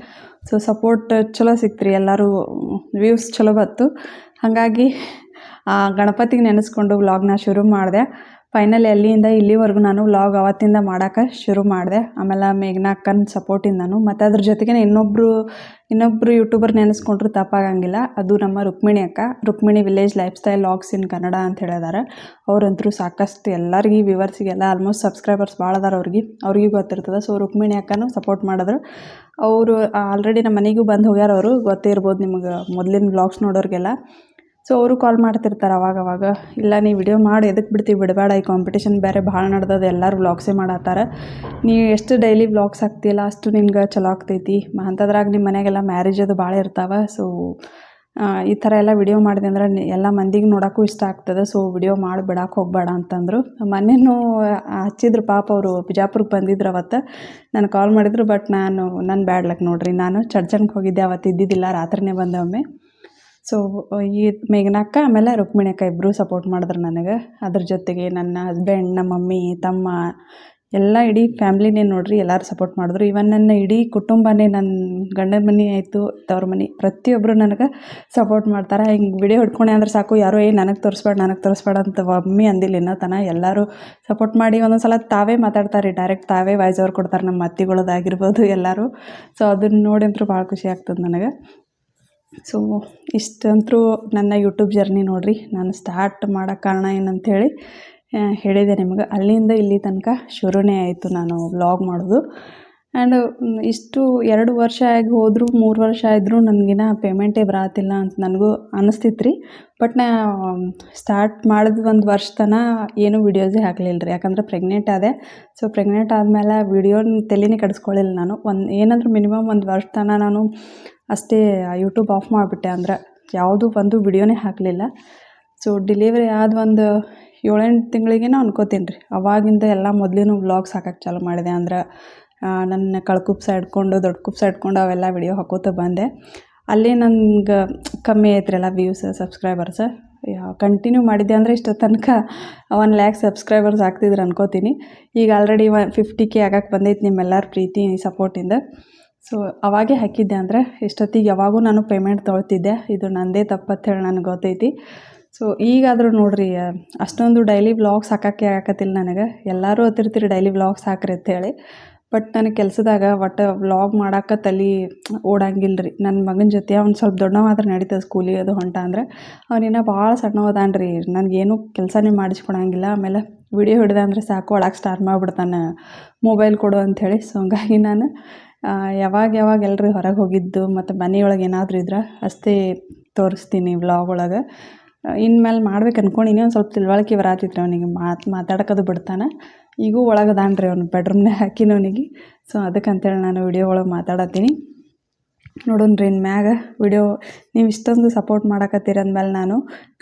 ಸೊ ಸಪೋರ್ಟ್ ಚಲೋ ಸಿಕ್ತು ರೀ ಎಲ್ಲರೂ ವ್ಯೂಸ್ ಚಲೋ ಬತ್ತು ಹಾಗಾಗಿ ಗಣಪತಿಗೆ ನೆನೆಸ್ಕೊಂಡು ವ್ಲಾಗ್ನ ಶುರು ಮಾಡಿದೆ. ಫೈನಲಿ ಅಲ್ಲಿಂದ ಇಲ್ಲಿವರೆಗೂ ನಾನು ವ್ಲಾಗ್ ಅವತ್ತಿಂದ ಮಾಡೋಕೆ ಶುರು ಮಾಡಿದೆ. ಆಮೇಲೆ ಮೇಘನಾ ಅಕ್ಕನ ಸಪೋರ್ಟಿಂದನು ಮತ್ತು ಅದ್ರ ಜೊತೆಗೆ ಇನ್ನೊಬ್ಬರು ಇನ್ನೊಬ್ಬರು ಯೂಟ್ಯೂಬರ್ ನೆನೆಸ್ಕೊಂಡ್ರು ತಪ್ಪಾಗಂಗಿಲ್ಲ. ಅದು ನಮ್ಮ ರುಕ್ಮಿಣಿ ಅಕ್ಕ. Rukmini village lifestyle logs in Kannada ಅಂತ ಹೇಳಿದಾರೆ ಅವ್ರಂತರೂ ಸಾಕಷ್ಟು ಎಲ್ಲರಿಗೆ ವ್ಯೂವರ್ಸಿಗೆಲ್ಲ ಆಲ್ಮೋಸ್ಟ್ ಸಬ್ಸ್ಕ್ರೈಬರ್ಸ್ ಭಾಳ ಅದಾರ ಅವ್ರಿಗೆ. ಅವ್ರಿಗೆ ಗೊತ್ತಿರ್ತದೆ. ಸೊ ರುಕ್ಮಿಣಿ ಅಕ್ಕನೂ ಸಪೋರ್ಟ್ ಮಾಡಿದ್ರು. ಅವರು ಆಲ್ರೆಡಿ ನಮ್ಮ ಮನೆಗೂ ಬಂದು ಹೋಗ್ಯಾರ ಅವರು. ಗೊತ್ತೇ ಇರ್ಬೋದು ನಿಮಗೆ ಮೊದಲಿನ ವ್ಲಾಗ್ಸ್ ನೋಡೋರಿಗೆಲ್ಲ. ಸೊ ಅವರು ಕಾಲ್ ಮಾಡ್ತಿರ್ತಾರೆ ಅವಾಗ ಅವಾಗ, ಇಲ್ಲ, ನೀ ವಿಡಿಯೋ ಮಾಡಿ ಎದಕ್ಕೆ ಬಿಡ್ತೀವಿ ಬಿಡಬೇಡ, ಈ ಕಾಂಪಿಟೇಷನ್ ಬೇರೆ ಭಾಳ ನಡ್ದದ, ಎಲ್ಲರೂ ವ್ಲಾಗ್ಸೇ ಮಾಡತ್ತಾರ ನೀ ಎಷ್ಟು ಡೈಲಿ ವ್ಲಾಗ್ಸ್ ಹಾಕ್ತಿಲ್ಲ ಅಷ್ಟು ನಿನ್ಗೆ ಚಲೋ ಆಗ್ತೈತಿ. ಅಂಥದ್ರಾಗ ನಿಮ್ಮ ಮನೆಗೆಲ್ಲ ಮ್ಯಾರೇಜ್ ಅದು ಭಾಳ ಇರ್ತಾವೆ. ಸೊ ಈ ಥರ ಎಲ್ಲ ವಿಡಿಯೋ ಮಾಡಿದೆ ಅಂದ್ರೆ ಎಲ್ಲ ಮಂದಿಗೆ ನೋಡೋಕ್ಕೂ ಇಷ್ಟ ಆಗ್ತದೆ. ಸೊ ವಿಡಿಯೋ ಮಾಡಿ ಬಿಡಕ್ಕೆ ಹೋಗಬೇಡ ಅಂತಂದರು. ಮೊನ್ನೆನೂ ಹಚ್ಚಿದ್ರು ಪಾಪ ಅವರು ಬಿಜಾಪುರಕ್ಕೆ ಬಂದಿದ್ರು ಅವತ್ತು. ನಾನು ಕಾಲ್ ಮಾಡಿದ್ರು ಬಟ್ ನಾನು ನನ್ನ ಬ್ಯಾಡ್ಲಕ್ಕೆ ನೋಡ್ರಿ. ನಾನು ಚರ್ಚನ್ಗೆ ಹೋಗಿದ್ದೆ ಅವತ್ತು ಇದ್ದಿದ್ದಿಲ್ಲ, ರಾತ್ರಿನೇ ಬಂದೆ ಒಮ್ಮೆ. ಸೊ ಈ ಮೇಘನಾಕ ಆಮೇಲೆ ರುಕ್ಮಿಣಿ ಅಕ್ಕ ಇಬ್ಬರು ಸಪೋರ್ಟ್ ಮಾಡಿದ್ರು ನನಗೆ. ಅದ್ರ ಜೊತೆಗೆ ನನ್ನ ಹಸ್ಬೆಂಡ್ ನಮ್ಮ ಮಮ್ಮಿ, ತಮ್ಮ ಎಲ್ಲ ಇಡೀ ಫ್ಯಾಮ್ಲಿನೇ ನೋಡ್ರಿ ಎಲ್ಲರೂ ಸಪೋರ್ಟ್ ಮಾಡಿದ್ರು. ಇವನ್ ನನ್ನ ಇಡೀ ಕುಟುಂಬನೇ ನನ್ನ ಗಂಡನ ಮನೆ ಆಯಿತು, ತವ್ರ ಮನೆ ಪ್ರತಿಯೊಬ್ಬರು ನನಗೆ ಸಪೋರ್ಟ್ ಮಾಡ್ತಾರೆ. ಹಿಂಗೆ ವಿಡಿಯೋ ಹಿಡ್ಕೊಂಡೆ ಅಂದ್ರೆ ಸಾಕು, ಯಾರೋ, ಏ, ನನಗೆ ತೋರಿಸ್ಬೇಡ ನನಗೆ ತೋರಿಸ್ಬೇಡ ಅಂತ ಮಮ್ಮಿ ಅಂದಿಲ್ಲ ಇನ್ನೂ ತನ. ಎಲ್ಲರೂ ಸಪೋರ್ಟ್ ಮಾಡಿ ಒಂದೊಂದು ಸಲ ತಾವೇ ಮಾತಾಡ್ತಾರೆ ಡೈರೆಕ್ಟ್ ತಾವೇ ವಾಯ್ಸ್ ಅವ್ರು ಕೊಡ್ತಾರೆ, ನಮ್ಮ ಅತ್ತಿಗಳದಾಗಿರ್ಬೋದು ಎಲ್ಲರೂ. ಸೊ ಅದನ್ನ ನೋಡಿ ಅಂತೂ ಭಾಳ ಖುಷಿ ಆಗ್ತದೆ ನನಗೆ. ಸೊ ಇಷ್ಟಂತೂ ನನ್ನ ಯೂಟ್ಯೂಬ್ ಜರ್ನಿ ನೋಡಿರಿ. ನಾನು ಸ್ಟಾರ್ಟ್ ಮಾಡೋ ಕಾರಣ ಏನಂಥೇಳಿ ಹೇಳಿದೆ ನಿಮಗೆ. ಅಲ್ಲಿಂದ ಇಲ್ಲಿ ತನಕ ಶುರುನೇ ಆಯಿತು ನಾನು ವ್ಲಾಗ್ ಮಾಡೋದು. ಆ್ಯಂಡ್ ಇಷ್ಟು ಎರಡು ವರ್ಷ ಆಗಿ ಹೋದರೂ, ಮೂರು ವರ್ಷ ಆದರೂ ನನಗಿನ ಪೇಮೆಂಟೇ ಬರತ್ತಿಲ್ಲ ಅಂತ ನನಗೂ ಅನಿಸ್ತಿತ್ತು ರೀ ಬಟ್ ನಾ ಸ್ಟಾರ್ಟ್ ಮಾಡಿದ ಒಂದು ವರ್ಷ ತನ ಏನೂ ವೀಡಿಯೋಸೇ ಹಾಕಲಿಲ್ಲ ರೀ ಯಾಕಂದ್ರೆ ಪ್ರೆಗ್ನೆಂಟ್ ಆದೆ. ಸೊ ಪ್ರೆಗ್ನೆಂಟ್ ಆದಮೇಲೆ ವೀಡಿಯೋನ ತಲೆನೇ ಕೆಡಿಸ್ಕೊಳ್ಳಿಲ್ಲ ನಾನು. ಒಂದು, ಏನಂದ್ರೆ ಮಿನಿಮಮ್ ಒಂದು ವರ್ಷ ತನ ನಾನು ಅಷ್ಟೇ ಯೂಟ್ಯೂಬ್ ಆಫ್ ಮಾಡಿಬಿಟ್ಟೆ ಅಂದ್ರೆ ಯಾವುದೂ ಒಂದು ವಿಡಿಯೋನೇ ಹಾಕಲಿಲ್ಲ. ಸೊ ಡಿಲಿವರಿ ಆದ ಒಂದು ಏಳೆಂಟು ತಿಂಗಳಿಗೇನೋ ಅನ್ಕೋತೀನಿ ರೀ. ಅವಾಗಿಂದ ಎಲ್ಲ ಮೊದಲಿನ ವ್ಲಾಗ್ಸ್ ಹಾಕಕ್ಕೆ ಚಾಲು ಮಾಡಿದೆ ಅಂದ್ರೆ ನನ್ನ ಕಳ್ಕುಪ್ಸ ಹಿಡ್ಕೊಂಡು ದೊಡ್ಡ ಕುಪ್ಸ ಹಿಡ್ಕೊಂಡು ಅವೆಲ್ಲ ವಿಡಿಯೋ ಹಾಕೋತ ಬಂದೆ. ಅಲ್ಲಿ ನನಗೆ ಕಮ್ಮಿ ಐತ್ರಿಲ್ಲ ವ್ಯೂಸ್ ಸಬ್ಸ್ಕ್ರೈಬರ್ಸ್ ಕಂಟಿನ್ಯೂ ಮಾಡಿದ್ದೆ ಅಂದರೆ ಇಷ್ಟು ತನಕ ಒನ್ ಲ್ಯಾಕ್ ಸಬ್ಸ್ಕ್ರೈಬರ್ಸ್ ಆಗ್ತಿದ್ರು ಅನ್ಕೋತೀನಿ. ಈಗ ಆಲ್ರೆಡಿ ಒನ್ ಫಿಫ್ಟಿ ಕೆ ಆಗಕ್ಕೆ ಬಂದೈತೆ ನಿಮ್ಮೆಲ್ಲರ ಪ್ರೀತಿ ಸಪೋರ್ಟಿಂದ ಸೊ ಅವಾಗೆ ಹಾಕಿದ್ದೆ ಅಂದರೆ ಇಷ್ಟೊತ್ತಿಗೆ ಯಾವಾಗೂ ನಾನು ಪೇಮೆಂಟ್ ತೊಳ್ತಿದ್ದೆ ಇದು ನನ್ನದೇ ತಪ್ಪತ್ತು ಹೇಳಿ ನನಗೆ ಗೊತ್ತೈತಿ. ಸೊ ಈಗಾದರೂ ನೋಡ್ರಿ, ಅಷ್ಟೊಂದು ಡೈಲಿ ವ್ಲಾಗ್ಸ್ ಹಾಕೋಕ್ಕೆ ಆಗಕತ್ತಿಲ್ಲ ನನಗೆ. ಎಲ್ಲರೂ ಹತ್ತಿರ್ತೀರಿ ಡೈಲಿ ವ್ಲಾಗ್ಸ್ ಹಾಕ್ರಿ ಅಂತೇಳಿ ಬಟ್ ನನಗೆ ಕೆಲಸದಾಗ ಒಟ್ಟು ವ್ಲಾಗ್ ಮಾಡಕ್ಕೆ ತಲೆ ಓಡಂಗಿಲ್ಲ ರೀ ನನ್ನ ಮಗನ ಜೊತೆ ಅವ್ನು ಸ್ವಲ್ಪ ದೊಡ್ಡವಾದ್ರೆ ನಡೀತದೆ ಸ್ಕೂಲಿಗೆ ಅದು ಹೊಂಟ ಅಂದ್ರೆ ಅವನಿನ್ನ ಭಾಳ ಸಣ್ಣವದಾನ ರೀ ನನಗೇನು ಕೆಲಸನೇ ಮಾಡಿಸ್ಕೊಡಂಗಿಲ್ಲ. ಆಮೇಲೆ ವಿಡಿಯೋ ಹಿಡ್ದೆ ಅಂದರೆ ಸಾಕು ಒಳಗೆ ಸ್ಟಾರ್ಟ್ ಮಾಡಿಬಿಡ್ತಾನೆ. ಮೊಬೈಲ್ ಕೊಡು ಅಂಥೇಳಿ ಸೊ ಹಂಗಾಗಿ ನಾನು ಯಾವಾಗ ಯಾವಾಗ ಎಲ್ಲರೂ ಹೊರಗೆ ಹೋಗಿದ್ದು ಮತ್ತು ಮನೆಯೊಳಗೆ ಏನಾದರೂ ಇದ್ರೆ ಅಷ್ಟೇ ತೋರಿಸ್ತೀನಿ ವ್ಲಾಗ್ ಒಳಗೆ. ಇನ್ಮೇಲೆ ಮಾಡ್ಬೇಕು ಅನ್ಕೊಂಡೀನಿ ಒಂದು ಸ್ವಲ್ಪ ತಿಳುವಳಿಕೆ ಬರತ್ತಿತ್ತು ಅವನಿಗೆ. ಮಾತು ಮಾತಾಡೋಕದು ಬಿಡ್ತಾನೆ. ಈಗೂ ಒಳಗೆ ಅದಾನ ರೀ ಅವ್ನು ಬೆಡ್ರೂಮ್ನಾಗ ಹಾಕಿನ ಅವನಿಗೆ ಸೊ ಅದಕ್ಕೆ ಅಂತೇಳಿ ನಾನು ವಿಡಿಯೋ ಒಳಗೆ ಮಾತಾಡತ್ತೀನಿ. ನೋಡೋಣ ರೀ ಇನ್ನು ಮ್ಯಾಗ ವಿಡಿಯೋ ನೀವು ಇಷ್ಟೊಂದು ಸಪೋರ್ಟ್ ಮಾಡಕತ್ತೀರ ಅಂದಮೇಲೆ ನಾನು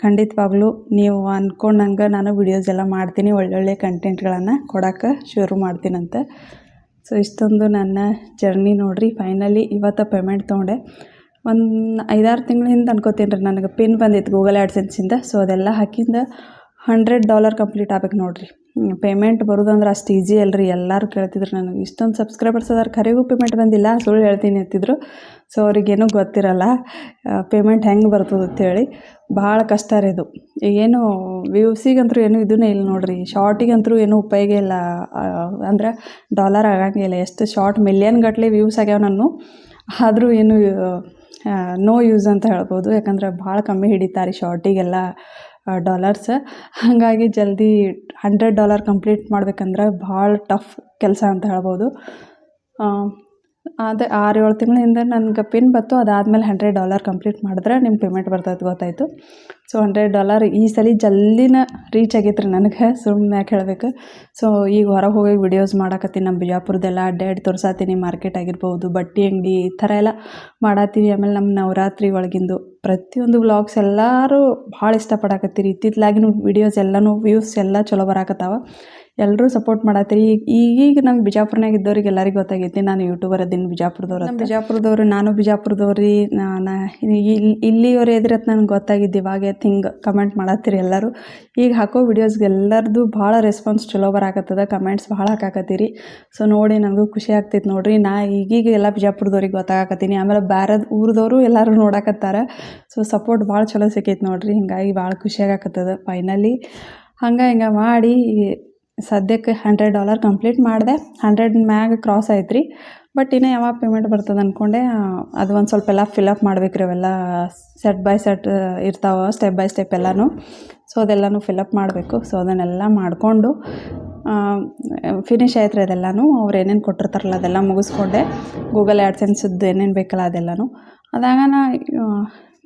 ಖಂಡಿತವಾಗ್ಲೂ ನೀವು ಅಂದ್ಕೊಂಡಂಗೆ ನಾನು ವಿಡಿಯೋಸ್ ಎಲ್ಲ ಮಾಡ್ತೀನಿ ಒಳ್ಳೊಳ್ಳೆ ಕಂಟೆಂಟ್ಗಳನ್ನು ಕೊಡೋಕೆ ಶುರು ಮಾಡ್ತೀನಂತೆ. ಸೊ ಇಷ್ಟೊಂದು ನನ್ನ ಜರ್ನಿ ನೋಡಿರಿ. ಫೈನಲಿ ಇವತ್ತು ಪೇಮೆಂಟ್ ತೊಗೊಂಡೆ. ಒಂದು ಐದಾರು ತಿಂಗಳ ಹಿಂದೆ ಅನ್ಕೋತೀನಿ ರೀ ನನಗೆ. ಪಿನ್ ಬಂದಿತ್ತು ಗೂಗಲ್ ಆ್ಯಡ್ಸೆನ್ಸಿಂದ ಸೊ ಅದೆಲ್ಲ ಹಾಕಿಂದ ಹಂಡ್ರೆಡ್ ಡಾಲರ್ ಕಂಪ್ಲೀಟ್ ಆಗ್ಬೇಕು ನೋಡಿರಿ. ಪೇಮೆಂಟ್ ಬರೋದು ಅಂದ್ರೆ ಅಷ್ಟು ಈಸಿ ಅಲ್ರಿ. ಎಲ್ಲರೂ ಕೇಳ್ತಿದ್ರು ನನಗೆ. ಇಷ್ಟೊಂದು ಸಬ್ಸ್ಕ್ರೈಬರ್ಸ್ ಅದಾರ. ಖರೆಗೂ ಪೇಮೆಂಟ್ ಬಂದಿಲ್ಲ. ಸುಳ್ಳು ಹೇಳ್ತೀನಿ ಅಂತಿದ್ರು. ಸೊ ಅವ್ರಿಗೇನೂ ಗೊತ್ತಿರಲ್ಲ. ಪೇಮೆಂಟ್ ಹೆಂಗೆ ಬರ್ತದೆ ಅಂತೇಳಿ. ಭಾಳ ಕಷ್ಟ ರೀ ಇದು. ಏನು ವ್ಯೂಸಿಗಂತೂ ಏನೂ ಇದನ್ನೇ ಇಲ್ಲ ನೋಡಿರಿ. ಶಾರ್ಟಿಗಂತೂ ಏನೂ ಉಪಯೋಗ ಇಲ್ಲ. ಅಂದ್ರೆ ಡಾಲರ್ ಆಗಂಗಿಲ್ಲ ಎಷ್ಟು ಶಾರ್ಟ್ ಮಿಲಿಯನ್ ಗಟ್ಟಲೆ ವ್ಯೂಸ್ ಆಗ್ಯಾವ ನಾನು ಆದರೂ ಏನು ನೋ ಯೂಸ್ ಅಂತ ಹೇಳ್ಬೋದು. ಯಾಕಂದ್ರೆ ಭಾಳ ಕಮ್ಮಿ ಹಿಡಿತಾರೆ ಶಾರ್ಟಿಗೆಲ್ಲ ಡಾಲರ್ಸ್ ಹಾಗಾಗಿ ಜಲ್ದಿ ಹಂಡ್ರೆಡ್ ಡಾಲರ್ ಕಂಪ್ಲೀಟ್ ಮಾಡ್ಬೇಕಂದ್ರೆ ಭಾಳ ಟಫ್ ಕೆಲಸ ಅಂತ ಹೇಳ್ಬೋದು. ಅದೇ ಆರು ಏಳು ತಿಂಗಳ ಹಿಂದೆ ನನಗೆ ಪಿನ್ ಬಂತು, ಅದಾದಮೇಲೆ ಹಂಡ್ರೆಡ್ ಡಾಲರ್ ಕಂಪ್ಲೀಟ್ ಮಾಡಿದ್ರೆ ನಿಮ್ಮ ಪೇಮೆಂಟ್ ಬರ್ತೈತೆ ಗೊತ್ತಾಯಿತು. ಸೊ ಹಂಡ್ರೆಡ್ ಡಾಲರ್ ಈ ಸಲ ಜಲ್ದಿನ ರೀಚ್ ಆಗೈತೆ ನನಗೆ ಸುಮ್ಮನೆ ಯಾಕೆ ಹೇಳ್ಬೇಕು? ಸೊ ಈಗ ಹೊರಗೆ ಹೋಗಿ ವಿಡಿಯೋಸ್ ಮಾಡಕತ್ತೀನಿ ನಮ್ಮ ಬಿಜಾಪುರದೆಲ್ಲ, ಅಡ್ಡಾಡಿ ತೋರ್ಸಾತೀನಿ ಮಾರ್ಕೆಟ್ ಆಗಿರ್ಬೋದು, ಬಟ್ಟೆ ಅಂಗಡಿ ಈ ಥರ ಎಲ್ಲ ಮಾಡತ್ತೀವಿ. ಆಮೇಲೆ ನಮ್ಮ ನವರಾತ್ರಿ ಒಳಗಿಂದು ಪ್ರತಿಯೊಂದು ವ್ಲಾಗ್ಸ್ ಎಲ್ಲರೂ ಭಾಳ ಇಷ್ಟಪಡಕತ್ತೀರಿ. ಇತ್ತಿತ್ಲಾಗಿನ ವಿಡಿಯೋಸ್ ಎಲ್ಲನೂ ವ್ಯೂಸ್ ಎಲ್ಲ ಚಲೋ ಬರಾಕತ್ತಾವ. ಎಲ್ಲರೂ ಸಪೋರ್ಟ್ ಮಾಡತ್ತೀರಿ. ಈಗ ಈಗೀಗ ನಂಗೆ ಬಿಜಾಪುರ್ನಾಗ ಇದ್ದವ್ರಿಗೆ ಎಲ್ಲರಿಗೂ ಗೊತ್ತಾಗೈತಿ, ನಾನು ಯೂಟ್ಯೂಬರ್ ಅದೀನಿ ಬಿಜಾಪುರದವ್ರು ನಮ್ಮ ಬಿಜಾಪುರದವ್ರು, ನಾನು ಬಿಜಾಪುರದವ್ರಿ, ನಾನು ಇಲ್ಲಿ ಇಲ್ಲಿಯವ್ರು ಎದ್ರತ್ ನನಗೆ ಗೊತ್ತಾಗಿದ್ದು ಇವಾಗ ಹಿಂಗೆ ಕಮೆಂಟ್ ಮಾಡತ್ತೀರಿ ಎಲ್ಲರೂ. ಈಗ ಹಾಕೋ ವಿಡಿಯೋಸ್ಗೆ ಎಲ್ಲರದು ಭಾಳ ರೆಸ್ಪಾನ್ಸ್ ಚಲೋ ಬರಾಕತ್ತದ ಕಮೆಂಟ್ಸ್ ಭಾಳ ಹಾಕಾಕತ್ತೀರಿ. ಸೊ ನೋಡಿ, ನನಗೂ ಖುಷಿ ಆಗ್ತೈತೆ ನೋಡ್ರಿ. ನಾ ಈಗೀಗ ಎಲ್ಲ ಬಿಜಾಪುರದವ್ರಿಗೆ ಗೊತ್ತಾಗತ್ತೀನಿ ಆಮೇಲೆ ಬೇರೆ ಊರದವರು ಎಲ್ಲರೂ ನೋಡಾಕತ್ತಾರ. ಸೊ ಸಪೋರ್ಟ್ ಭಾಳ ಚಲೋ ಸಿಕ್ಕೈತೆ ನೋಡ್ರಿ. ಹಿಂಗಾಗಿ ಭಾಳ ಖುಷಿ ಆಗಾಕತ್ತದ ಫೈನಲಿ ಹಂಗೆ ಹಿಂಗೆ ಮಾಡಿ ಸದ್ಯಕ್ಕೆ ಹಂಡ್ರೆಡ್ ಡಾಲರ್ ಕಂಪ್ಲೀಟ್ ಮಾಡಿದೆ. ಹಂಡ್ರೆಡ್ ಮ್ಯಾಗ ಕ್ರಾಸ್ ಆಯ್ತು ರೀ ಬಟ್ ಇನ್ನೂ ಯಾವಾಗ ಪೇಮೆಂಟ್ ಬರ್ತದೆ ಅಂದ್ಕೊಂಡೆ ಅದು ಒಂದು ಸ್ವಲ್ಪ ಎಲ್ಲ ಫಿಲಪ್ ಮಾಡ್ಬೇಕು ರೀ ಅವೆಲ್ಲ ಸೆಟ್ ಬೈ ಸೆಟ್ ಇರ್ತಾವೆ ಸ್ಟೆಪ್ ಬೈ ಸ್ಟೆಪ್ ಎಲ್ಲನೂ. ಸೊ ಅದೆಲ್ಲನೂ ಫಿಲಪ್ ಮಾಡಬೇಕು. ಸೊ ಅದನ್ನೆಲ್ಲ ಮಾಡಿಕೊಂಡು ಫಿನಿಶ್ ಆಯ್ತು ರೀ ಅದೆಲ್ಲನೂ. ಅವ್ರು ಏನೇನು ಕೊಟ್ಟಿರ್ತಾರಲ್ಲ ಅದೆಲ್ಲ ಮುಗಿಸ್ಕೊಂಡೆ. ಗೂಗಲ್ ಆ್ಯಡ್ಸೆನ್ಸದ್ದು ಏನೇನು ಬೇಕಲ್ಲ ಅದೆಲ್ಲನೂ. ಅದಾಗ ನಾ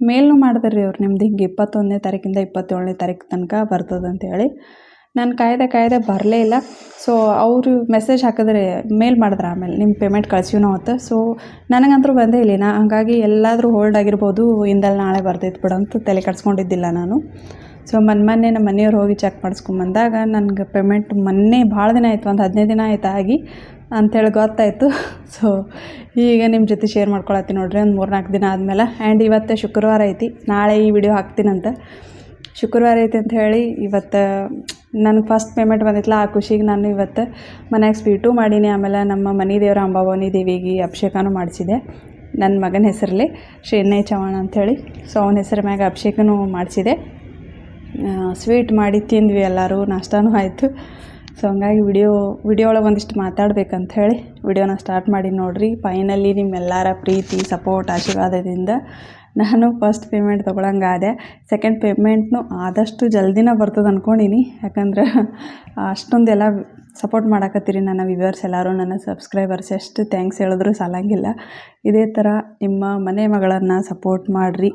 ಮೇಲ್ನು ಮಾಡಿದ್ರಿ ಅವ್ರು ನಿಮ್ದು ಹಿಂಗೆ ಇಪ್ಪತ್ತೊಂದನೇ ತಾರೀಕಿಂದ ಇಪ್ಪತ್ತೇಳನೇ ತಾರೀಕು ತನಕ ಬರ್ತದಂತ ಅಂತೇಳಿ ನಾನು ಕಾಯ್ದೆ ಕಾಯ್ದೆ ಬರಲೇ ಇಲ್ಲ. ಸೊ ಅವರು ಮೆಸೇಜ್ ಹಾಕಿದ್ರೆ ಮೇಲ್ ಮಾಡಿದ್ರೆ ಆಮೇಲೆ ನಿಮ್ಮ ಪೇಮೆಂಟ್ ಕಳ್ಸೀವಿ ನಾವು ಅಂತ. ಸೊ ನನಗಂತೂ ಬಂದೇ ಇಲ್ಲ ನಾ ಹಾಗಾಗಿ ಎಲ್ಲಾದರೂ ಹೋಲ್ಡ್ ಆಗಿರ್ಬೋದು ಇಂದಲ್ಲಿ ನಾಳೆ ಬರ್ತೈತೆ ಬಿಡು ಅಂತ ತಲೆ ಕೆಡ್ಸ್ಕೊಂಡಿದ್ದಿಲ್ಲ ನಾನು. ಸೊ ಮೊನ್ನೆ ಮೊನ್ನೆ ನಮ್ಮ ಮನೆಯವ್ರು ಹೋಗಿ ಚೆಕ್ ಮಾಡಿಸ್ಕೊಂಬಂದಾಗ ನನಗೆ ಪೇಮೆಂಟ್ ಮೊನ್ನೆ ಭಾಳ ದಿನ ಆಯಿತು, ಒಂದು ಹದಿನೈದು ದಿನ ಆಯ್ತು ಆಗಿ ಅಂಥೇಳಿ ಗೊತ್ತಾಯಿತು. ಸೊ [LAUGHS] ಈಗ ನಿಮ್ಮ ಜೊತೆ ಶೇರ್ ಮಾಡ್ಕೊಳತ್ತೀನಿ ನೋಡ್ರಿ, ಒಂದು ಮೂರು ನಾಲ್ಕು ದಿನ ಆದಮೇಲೆ. ಆ್ಯಂಡ್ ಇವತ್ತೇ ಶುಕ್ರವಾರ ಐತಿ, ನಾಳೆ ಈ ವಿಡಿಯೋ ಹಾಕ್ತೀನಂತ. ಶುಕ್ರವಾರ ಐತೆ ಅಂತ ಹೇಳಿ ಇವತ್ತು ನನಗೆ ಫಸ್ಟ್ ಪೇಮೆಂಟ್ ಬಂದಿತ್ತಲ್ಲ, ಆ ಖುಷಿಗೆ ನಾನು ಇವತ್ತು ಮನ್ಯಾಗ ಸ್ವೀಟು ಮಾಡೀನಿ. ಆಮೇಲೆ ನಮ್ಮ ಮನೆ ದೇವರ ಅಂಬಾಭವಾನಿ ದೇವಿಗೆ ಅಭಿಷೇಕನೂ ಮಾಡಿಸಿದೆ. ನನ್ನ ಮಗನ ಹೆಸರಲ್ಲಿ ಶ್ರೀನಯ್ ಚವಾಣ ಅಂಥೇಳಿ ಸೊ ಅವನ ಹೆಸರ ಮ್ಯಾಗ ಅಭಿಷೇಕನೂ ಮಾಡಿಸಿದೆ. ಸ್ವೀಟ್ ಮಾಡಿ ತಿಂದ್ವಿ ಎಲ್ಲರೂ, ನಾಷ್ಟಾನೂ ಆಯಿತು. ಸೊ ಹಂಗಾಗಿ ವಿಡಿಯೋ ವಿಡಿಯೋ ಒಳಗೆ ಒಂದಿಷ್ಟು ಮಾತಾಡ್ಬೇಕಂತ ಹೇಳಿ ವಿಡಿಯೋನ ಸ್ಟಾರ್ಟ್ ಮಾಡಿ ನೋಡಿರಿ. ಫೈನಲಿ ನಿಮ್ಮೆಲ್ಲರ ಪ್ರೀತಿ ಸಪೋರ್ಟ್ ಆಶೀರ್ವಾದದಿಂದ ನಾನು ಫಸ್ಟ್ ಪೇಮೆಂಟ್ ತೊಗೊಳಂಗಾದೆ. ಸೆಕೆಂಡ್ ಪೇಮೆಂಟ್ನು ಆದಷ್ಟು ಜಲ್ದಿನ ಬರ್ತದೆ ಅಂದ್ಕೊಂಡೀನಿ ಯಾಕಂದ್ರೆ ಅಷ್ಟೊಂದೆಲ್ಲ ಸಪೋರ್ಟ್ ಮಾಡಕತ್ತೀರಿ ನನ್ನ ವ್ಯೂವರ್ಸ್ ಎಲ್ಲರೂ, ನನ್ನ ಸಬ್ಸ್ಕ್ರೈಬರ್ಸ್ ಎಷ್ಟು ಥ್ಯಾಂಕ್ಸ್ ಹೇಳಿದ್ರು ಸಾಲಂಗಿಲ್ಲ. ಇದೇ ಥರ ನಿಮ್ಮ ಮನೆ ಮಗಳನ್ನು ಸಪೋರ್ಟ್ ಮಾಡಿರಿ.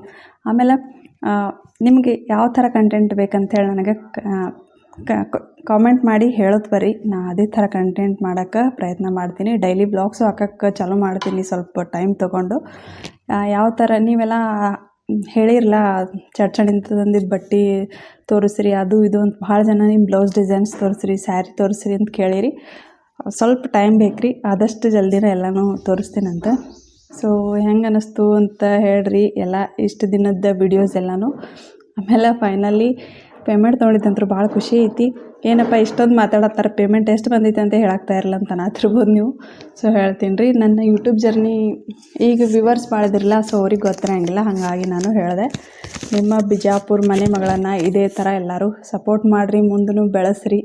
ಆಮೇಲೆ ನಿಮಗೆ ಯಾವ ಥರ ಕಂಟೆಂಟ್ ಬೇಕಂತೇಳಿ ನನಗೆ ಕಾಮೆಂಟ್ ಮಾಡಿ ಹೇಳೋದು ಬರ್ರಿ. ನಾ ಅದೇ ಥರ ಕಂಟೆಂಟ್ ಮಾಡೋಕ್ಕೆ ಪ್ರಯತ್ನ ಮಾಡ್ತೀನಿ. ಡೈಲಿ ಬ್ಲಾಗ್ಸು ಹಾಕಕ್ಕೆ ಚಾಲೂ ಮಾಡ್ತೀನಿ ಸ್ವಲ್ಪ ಟೈಮ್ ತೊಗೊಂಡು. ಯಾವ ಥರ ನೀವೆಲ್ಲ ಹೇಳಿರಲ್ಲ ಚಡ್ಚಣಿಂದ ತಂದಿದ್ದು ಬಟ್ಟೆ ತೋರಿಸ್ರಿ, ಅದು ಇದು ಅಂತ. ಭಾಳ ಜನ ನಿಮ್ಮ ಬ್ಲೌಸ್ ಡಿಸೈನ್ಸ್ ತೋರಿಸ್ರಿ ಸ್ಯಾರಿ ತೋರಿಸ್ರಿ ಅಂತ ಕೇಳಿರಿ. ಸ್ವಲ್ಪ ಟೈಮ್ ಬೇಕು ರೀ ಆದಷ್ಟು ಜಲ್ದಿನೇ ಎಲ್ಲನೂ ತೋರಿಸ್ತೀನಂತ. ಸೊ ಹೆಂಗೆ ಅನ್ನಿಸ್ತು ಅಂತ ಹೇಳ್ರಿ. ಎಲ್ಲ ಇಷ್ಟು ದಿನದ ವಿಡಿಯೋಸ್ ಎಲ್ಲನೂ. ಆಮೇಲೆ ಫೈನಲಿ ಪೇಮೆಂಟ್ ತೊಗೊಂಡಿದ್ದಂತೂ ಭಾಳ ಖುಷಿ ಐತಿ. ಏನಪ್ಪ, ಇಷ್ಟೊಂದು ಮಾತಾಡತ್ತಾರ ಪೇಮೆಂಟ್ ಎಷ್ಟು ಬಂದೈತೆ ಅಂತ ಹೇಳಾಕ್ತಾ ಇರಲ್ಲ ಅಂತ ಅನ್ನತ್ತಿರ್ಬೋದು ನೀವು. ಸೊ ಹೇಳ್ತೀನಿ ರೀ, ನನ್ನ ಯೂಟ್ಯೂಬ್ ಜರ್ನಿ ಈಗ ವ್ಯೂವರ್ಸ್ ಮಾಡಿದಿರಲ್ಲ ಸೊ ಅವ್ರಿಗೆ ಗೊತ್ತಿರಂಗಿಲ್ಲ, ಹಾಗಾಗಿ ನಾನು ಹೇಳಿದೆ. ನಿಮ್ಮ ಬಿಜಾಪುರ ಮನೆ ಮಗಳನ್ನು ಇದೇ ಥರ ಎಲ್ಲರೂ ಸಪೋರ್ಟ್ ಮಾಡಿರಿ ಮುಂದೂ ಬೆಳೆಸ್ರಿ.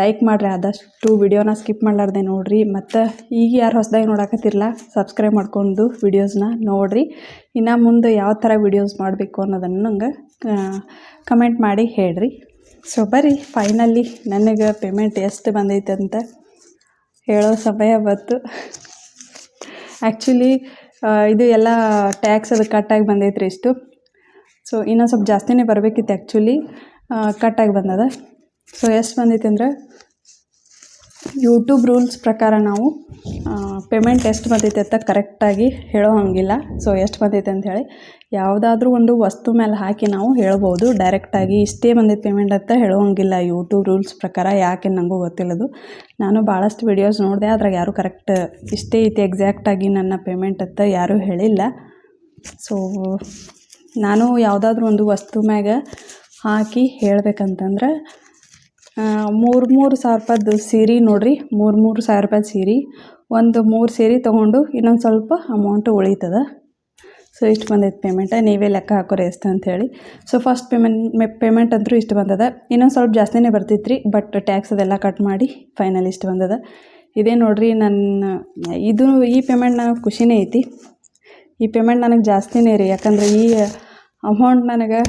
ಲೈಕ್ ಮಾಡಿರಿ, ಆದಷ್ಟು ವಿಡಿಯೋನ ಸ್ಕಿಪ್ ಮಾಡಲಾರ್ದೆ ನೋಡಿರಿ. ಮತ್ತು ಈಗ ಯಾರು ಹೊಸದಾಗಿ ನೋಡಕತ್ತಿರಲ್ಲ ಸಬ್ಸ್ಕ್ರೈಬ್ ಮಾಡ್ಕೊಂಡು ವಿಡಿಯೋಸ್ನ ನೋಡಿರಿ. ಇನ್ನು ಮುಂದೆ ಯಾವ ಥರ ವಿಡಿಯೋಸ್ ಮಾಡಬೇಕು ಅನ್ನೋದನ್ನು ನಂಗೆ ಕಮೆಂಟ್ ಮಾಡಿ ಹೇಳ್ರಿ. ಸೊ ಬರ್ರಿ ಫೈನಲಿ ನನಗೆ ಪೇಮೆಂಟ್ ಎಷ್ಟು ಬಂದೈತೆ ಅಂತ ಹೇಳೋ ಸಮಯ ಬಂತು. ಆ್ಯಕ್ಚುಲಿ ಇದು ಎಲ್ಲ ಟ್ಯಾಕ್ಸ್ ಅದು ಕಟ್ಟಾಗಿ ಬಂದೈತ್ರಿ ಇಷ್ಟು. ಸೊ ಇನ್ನೊಂದು ಸ್ವಲ್ಪ ಜಾಸ್ತಿನೇ ಬರಬೇಕಿತ್ತು ಆ್ಯಕ್ಚುಲಿ ಕಟ್ಟಾಗಿ ಬಂದದ. ಸೊ ಎಷ್ಟು ಬಂದೈತೆ ಅಂದ್ರೆ ಯೂಟ್ಯೂಬ್ ರೂಲ್ಸ್ ಪ್ರಕಾರ ನಾವು ಪೇಮೆಂಟ್ ಎಷ್ಟು ಬಂದೈತೆ ಅಂತ ಕರೆಕ್ಟಾಗಿ ಹೇಳೋ ಹಂಗಿಲ್ಲ. ಸೊ ಎಷ್ಟು ಬಂದೈತೆ ಅಂತ ಹೇಳಿ, ಯಾವುದಾದ್ರೂ ಒಂದು ವಸ್ತು ಮೇಲೆ ಹಾಕಿ ನಾವು ಹೇಳ್ಬೋದು. ಡೈರೆಕ್ಟಾಗಿ ಇಷ್ಟೇ ಬಂದೈತೆ ಪೇಮೆಂಟ್ ಅಂತ ಹೇಳೋ ಹಂಗಿಲ್ಲ ಯೂಟ್ಯೂಬ್ ರೂಲ್ಸ್ ಪ್ರಕಾರ, ಯಾಕೆ ನನಗೂ ಗೊತ್ತಿಲ್ಲದು. ನಾನು ಭಾಳಷ್ಟು ವಿಡಿಯೋಸ್ ನೋಡಿದೆ, ಅದ್ರಾಗ ಯಾರೂ ಕರೆಕ್ಟ್ ಇಷ್ಟೇ ಐತಿ ಎಕ್ಸಾಕ್ಟಾಗಿ ನನ್ನ ಪೇಮೆಂಟ್ ಅಂತ ಯಾರೂ ಹೇಳಿಲ್ಲ. ಸೊ ನಾನು ಯಾವುದಾದ್ರೂ ಒಂದು ವಸ್ತು ಮ್ಯಾಗ ಹಾಕಿ ಹೇಳ್ಬೇಕಂತಂದ್ರೆ ಮೂರು ಮೂರು ಸಾವಿರ ರೂಪಾಯ್ದು ಸೀರೆ ನೋಡಿರಿ. ಮೂರು ಮೂರು ಸಾವಿರ ರೂಪಾಯಿ ಸೀರೆ. ಒಂದು ಮೂರು ಸೀರೆ ತೊಗೊಂಡು ಇನ್ನೊಂದು ಸ್ವಲ್ಪ ಅಮೌಂಟ್ ಉಳೀತದ. ಸೊ ಇಷ್ಟು ಬಂದೈತೆ ಪೇಮೆಂಟ ನೀವೇ ಲೆಕ್ಕ ಹಾಕೋರಿ ಎಷ್ಟು ಅಂಥೇಳಿ ಸೊ ಫಸ್ಟ್ ಪೇಮೆಂಟ್ ಪೇಮೆಂಟ್ ಅಂತೂ ಇಷ್ಟು ಬಂದದ. ಇನ್ನೊಂದು ಸ್ವಲ್ಪ ಜಾಸ್ತಿನೇ ಬರ್ತಿತ್ತು ರೀ ಬಟ್ ಟ್ಯಾಕ್ಸ್ ಅದೆಲ್ಲ ಕಟ್ ಮಾಡಿ ಫೈನಲ್ ಇಷ್ಟು ಬಂದದ. ಇದೇ ನೋಡಿರಿ ನನ್ನ ಇದು ಈ ಪೇಮೆಂಟ್ ನನಗೆ ಖುಷಿನೇ ಐತಿ. ಈ ಪೇಮೆಂಟ್ ನನಗೆ ಜಾಸ್ತಿನೇ ರೀ, ಯಾಕಂದ್ರೆ ಈ ಅಮೌಂಟ್ ನನಗೆ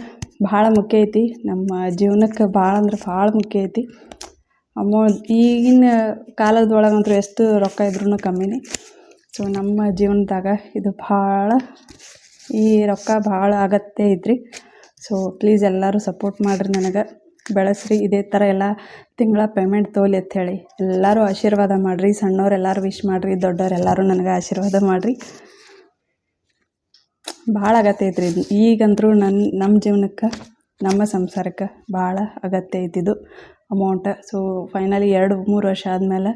ಭಾಳ ಮುಖ್ಯ ಐತಿ. ನಮ್ಮ ಜೀವನಕ್ಕೆ ಭಾಳ ಅಂದ್ರೆ ಭಾಳ ಮುಖ್ಯ ಐತಿ. ಅಮ್ಮ, ಈಗಿನ ಕಾಲದೊಳಗಂತೂ ಎಷ್ಟು ರೊಕ್ಕ ಇದ್ರೂ ಕಮ್ಮಿನೇ. ಸೊ ನಮ್ಮ ಜೀವನದಾಗ ಇದು ಭಾಳ, ಈ ರೊಕ್ಕ ಭಾಳ ಅಗತ್ಯ ಐತ್ರಿ. ಸೊ ಪ್ಲೀಸ್ ಎಲ್ಲರೂ ಸಪೋರ್ಟ್ ಮಾಡಿರಿ ನನಗೆ. ಬೆಳೆಸ್ರಿ, ಇದೇ ಥರ ಎಲ್ಲ ತಿಂಗಳ ಪೇಮೆಂಟ್ ತೋಲಿ ಹೇಳಿ. ಎಲ್ಲರೂ ಆಶೀರ್ವಾದ ಮಾಡಿರಿ. ಸಣ್ಣವ್ರು ಎಲ್ಲರೂ ವಿಶ್ ಮಾಡಿರಿ, ದೊಡ್ಡವ್ರು ಎಲ್ಲರೂ ನನಗೆ ಆಶೀರ್ವಾದ ಮಾಡಿರಿ. ಭಾಳ ಅಗತ್ಯ ಐತ್ರಿ ಇದು. ಈಗಂತೂ ನನ್ನ ನಮ್ಮ ಜೀವನಕ್ಕೆ, ನಮ್ಮ ಸಂಸಾರಕ್ಕೆ ಭಾಳ ಅಗತ್ಯ ಐತಿದು ಅಮೌಂಟ ಸೊ ಫೈನಲಿ ಎರಡು, ಮೂರು ವರ್ಷ ಆದಮೇಲೆ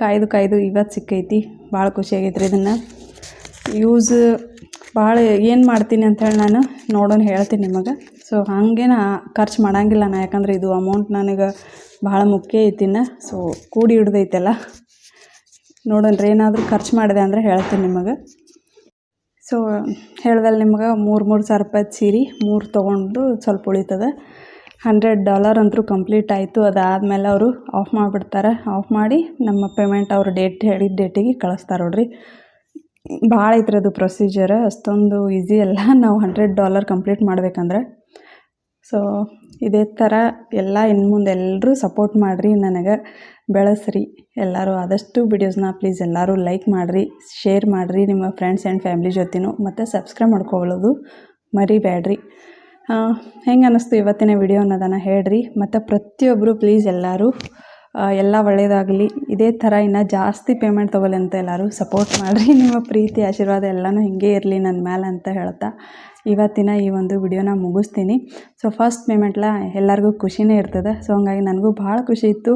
ಕಾಯ್ದು ಕಾಯ್ದು ಇವತ್ತು ಸಿಕ್ಕೈತಿ. ಭಾಳ ಖುಷಿ ಆಗೈತೆ ರೀ ಇದನ್ನು. ಯೂಸ್ ಭಾಳ ಏನು ಮಾಡ್ತೀನಿ ಅಂಥೇಳಿ ನಾನು ನೋಡೋಣ ಹೇಳ್ತೀನಿ ನಿಮಗೆ. ಸೊ ಹಾಗೇನ ಖರ್ಚು ಮಾಡೋಂಗಿಲ್ಲ ನಾ. ಯಾಕಂದ್ರೆ ಇದು ಅಮೌಂಟ್ ನನಗೆ ಭಾಳ ಮುಖ್ಯ ಐತಿನ ಸೊ ಕೂಡಿ ಹಿಡ್ದೈತೆಲ್ಲ. ನೋಡೋಣ ರೀ ಏನಾದರೂ ಖರ್ಚು ಮಾಡಿದೆ ಅಂದರೆ ಹೇಳ್ತೀನಿ ನಿಮಗೆ. ಸೊ ಹೇಳ್ದಲ್ಲಿ ನಿಮ್ಗೆ ಮೂರು ಮೂರು ಸಾವಿರ ರೂಪಾಯಿ ಸೀರೆ, ಮೂರು ತೊಗೊಂಡು ಸ್ವಲ್ಪ ಉಳಿತದೆ. ಹಂಡ್ರೆಡ್ ಡಾಲರ್ ಅಂತೂ ಕಂಪ್ಲೀಟ್ ಆಯಿತು. ಅದಾದಮೇಲೆ ಅವರು ಆಫ್ ಮಾಡಿಬಿಡ್ತಾರೆ. ಆಫ್ ಮಾಡಿ ನಮ್ಮ ಪೇಮೆಂಟ್ ಅವ್ರು ಡೇಟ್ ಹೇಳಿದ ಡೇಟಿಗೆ ಕಳಿಸ್ತಾರೆ ನೋಡ್ರಿ. ಭಾಳ ಐತ್ರಿ ಅದು ಪ್ರೊಸೀಜರ್ ಅಷ್ಟೊಂದು ಈಸಿ ಅಲ್ಲ. ನಾವು ಹಂಡ್ರೆಡ್ ಡಾಲರ್ ಕಂಪ್ಲೀಟ್ ಮಾಡ್ಬೇಕಂದ್ರೆ. ಸೊ ಇದೇ ಥರ ಎಲ್ಲ ಇನ್ನು ಮುಂದೆ ಎಲ್ಲರೂ ಸಪೋರ್ಟ್ ಮಾಡಿರಿ ನನಗೆ. ಬೆಳೆಸ್ರಿ. ಎಲ್ಲರೂ ಆದಷ್ಟು ವಿಡಿಯೋಸ್ನ ಪ್ಲೀಸ್ ಎಲ್ಲರೂ ಲೈಕ್ ಮಾಡಿರಿ ಶೇರ್ ಮಾಡಿರಿ ನಿಮ್ಮ ಫ್ರೆಂಡ್ಸ್ ಆ್ಯಂಡ್ ಫ್ಯಾಮ್ಲಿ ಜೊತೆನೂ. ಮತ್ತು ಸಬ್ಸ್ಕ್ರೈಬ್ ಮಾಡ್ಕೊಳ್ಳೋದು ಮರಿಬೇಡ್ರಿ ಹೆಂಗೆ ಅನ್ನಿಸ್ತು ಇವತ್ತಿನ ವಿಡಿಯೋ ಅನ್ನೋದನ್ನು ಹೇಳ್ರಿ. ಮತ್ತು ಪ್ರತಿಯೊಬ್ಬರು ಪ್ಲೀಸ್ ಎಲ್ಲರೂ ಎಲ್ಲ ಒಳ್ಳೆಯದಾಗಲಿ ಇದೇ ಥರ ಇನ್ನು ಜಾಸ್ತಿ ಪೇಮೆಂಟ್ ತೊಗೊಲಿ ಅಂತ ಎಲ್ಲರೂ ಸಪೋರ್ಟ್ ಮಾಡಿರಿ. ನಿಮ್ಮ ಪ್ರೀತಿ, ಆಶೀರ್ವಾದ ಎಲ್ಲನೂ ಹಿಂಗೆ ಇರಲಿ ನನ್ನ ಮೇಲೆ ಅಂತ ಹೇಳ್ತಾ. ಇವತ್ತಿನ ಈ ಒಂದು ವಿಡಿಯೋನ ಮುಗಿಸ್ತೀನಿ. ಸೊ ಫಸ್ಟ್ ಪೇಮೆಂಟ್ಲ ಎಲ್ಲರಿಗೂ ಖುಷಿನೇ ಇರ್ತದೆ. ಸೊ ಹಂಗಾಗಿ ನನಗೂ ಭಾಳ ಖುಷಿ ಇತ್ತು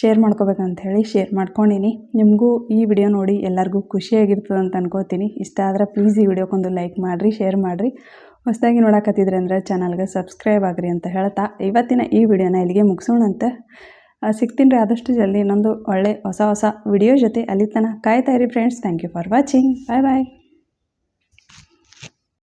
ಶೇರ್ ಮಾಡ್ಕೋಬೇಕಂತ ಹೇಳಿ ಶೇರ್ ಮಾಡ್ಕೊಂಡಿನಿ. ನಿಮಗೂ ಈ ವಿಡಿಯೋ ನೋಡಿ ಎಲ್ಲರಿಗೂ ಖುಷಿಯಾಗಿರ್ತದೆ ಅಂತ ಅನ್ಕೋತೀನಿ. ಇಷ್ಟ ಆದರೆ ಪ್ಲೀಸ್ ಈ ವಿಡಿಯೋಕ್ಕೊಂದು ಲೈಕ್ ಮಾಡಿರಿ ಶೇರ್ ಮಾಡಿರಿ. ಹೊಸದಾಗಿ ನೋಡಕತ್ತಿದ್ರೆ ಅಂದರೆ ಚಾನಲ್ಗೆ ಸಬ್ಸ್ಕ್ರೈಬ್ ಆಗಿರಿ ಅಂತ ಹೇಳ್ತಾ ಇವತ್ತಿನ ಈ ವಿಡಿಯೋನ ಇಲ್ಲಿಗೆ ಮುಗಿಸೋಣಂತೆ. ಸಿಗ್ತೀನಿ ರೀ ಆದಷ್ಟು ಜಲ್ದಿ. ಇನ್ನೊಂದು ಒಳ್ಳೆ ಹೊಸ ಹೊಸ ವಿಡಿಯೋ ಜೊತೆ ಅಲ್ಲಿ ತನಕ ಕಾಯ್ತಾ ಇರಿ friends thank you for watching bye bye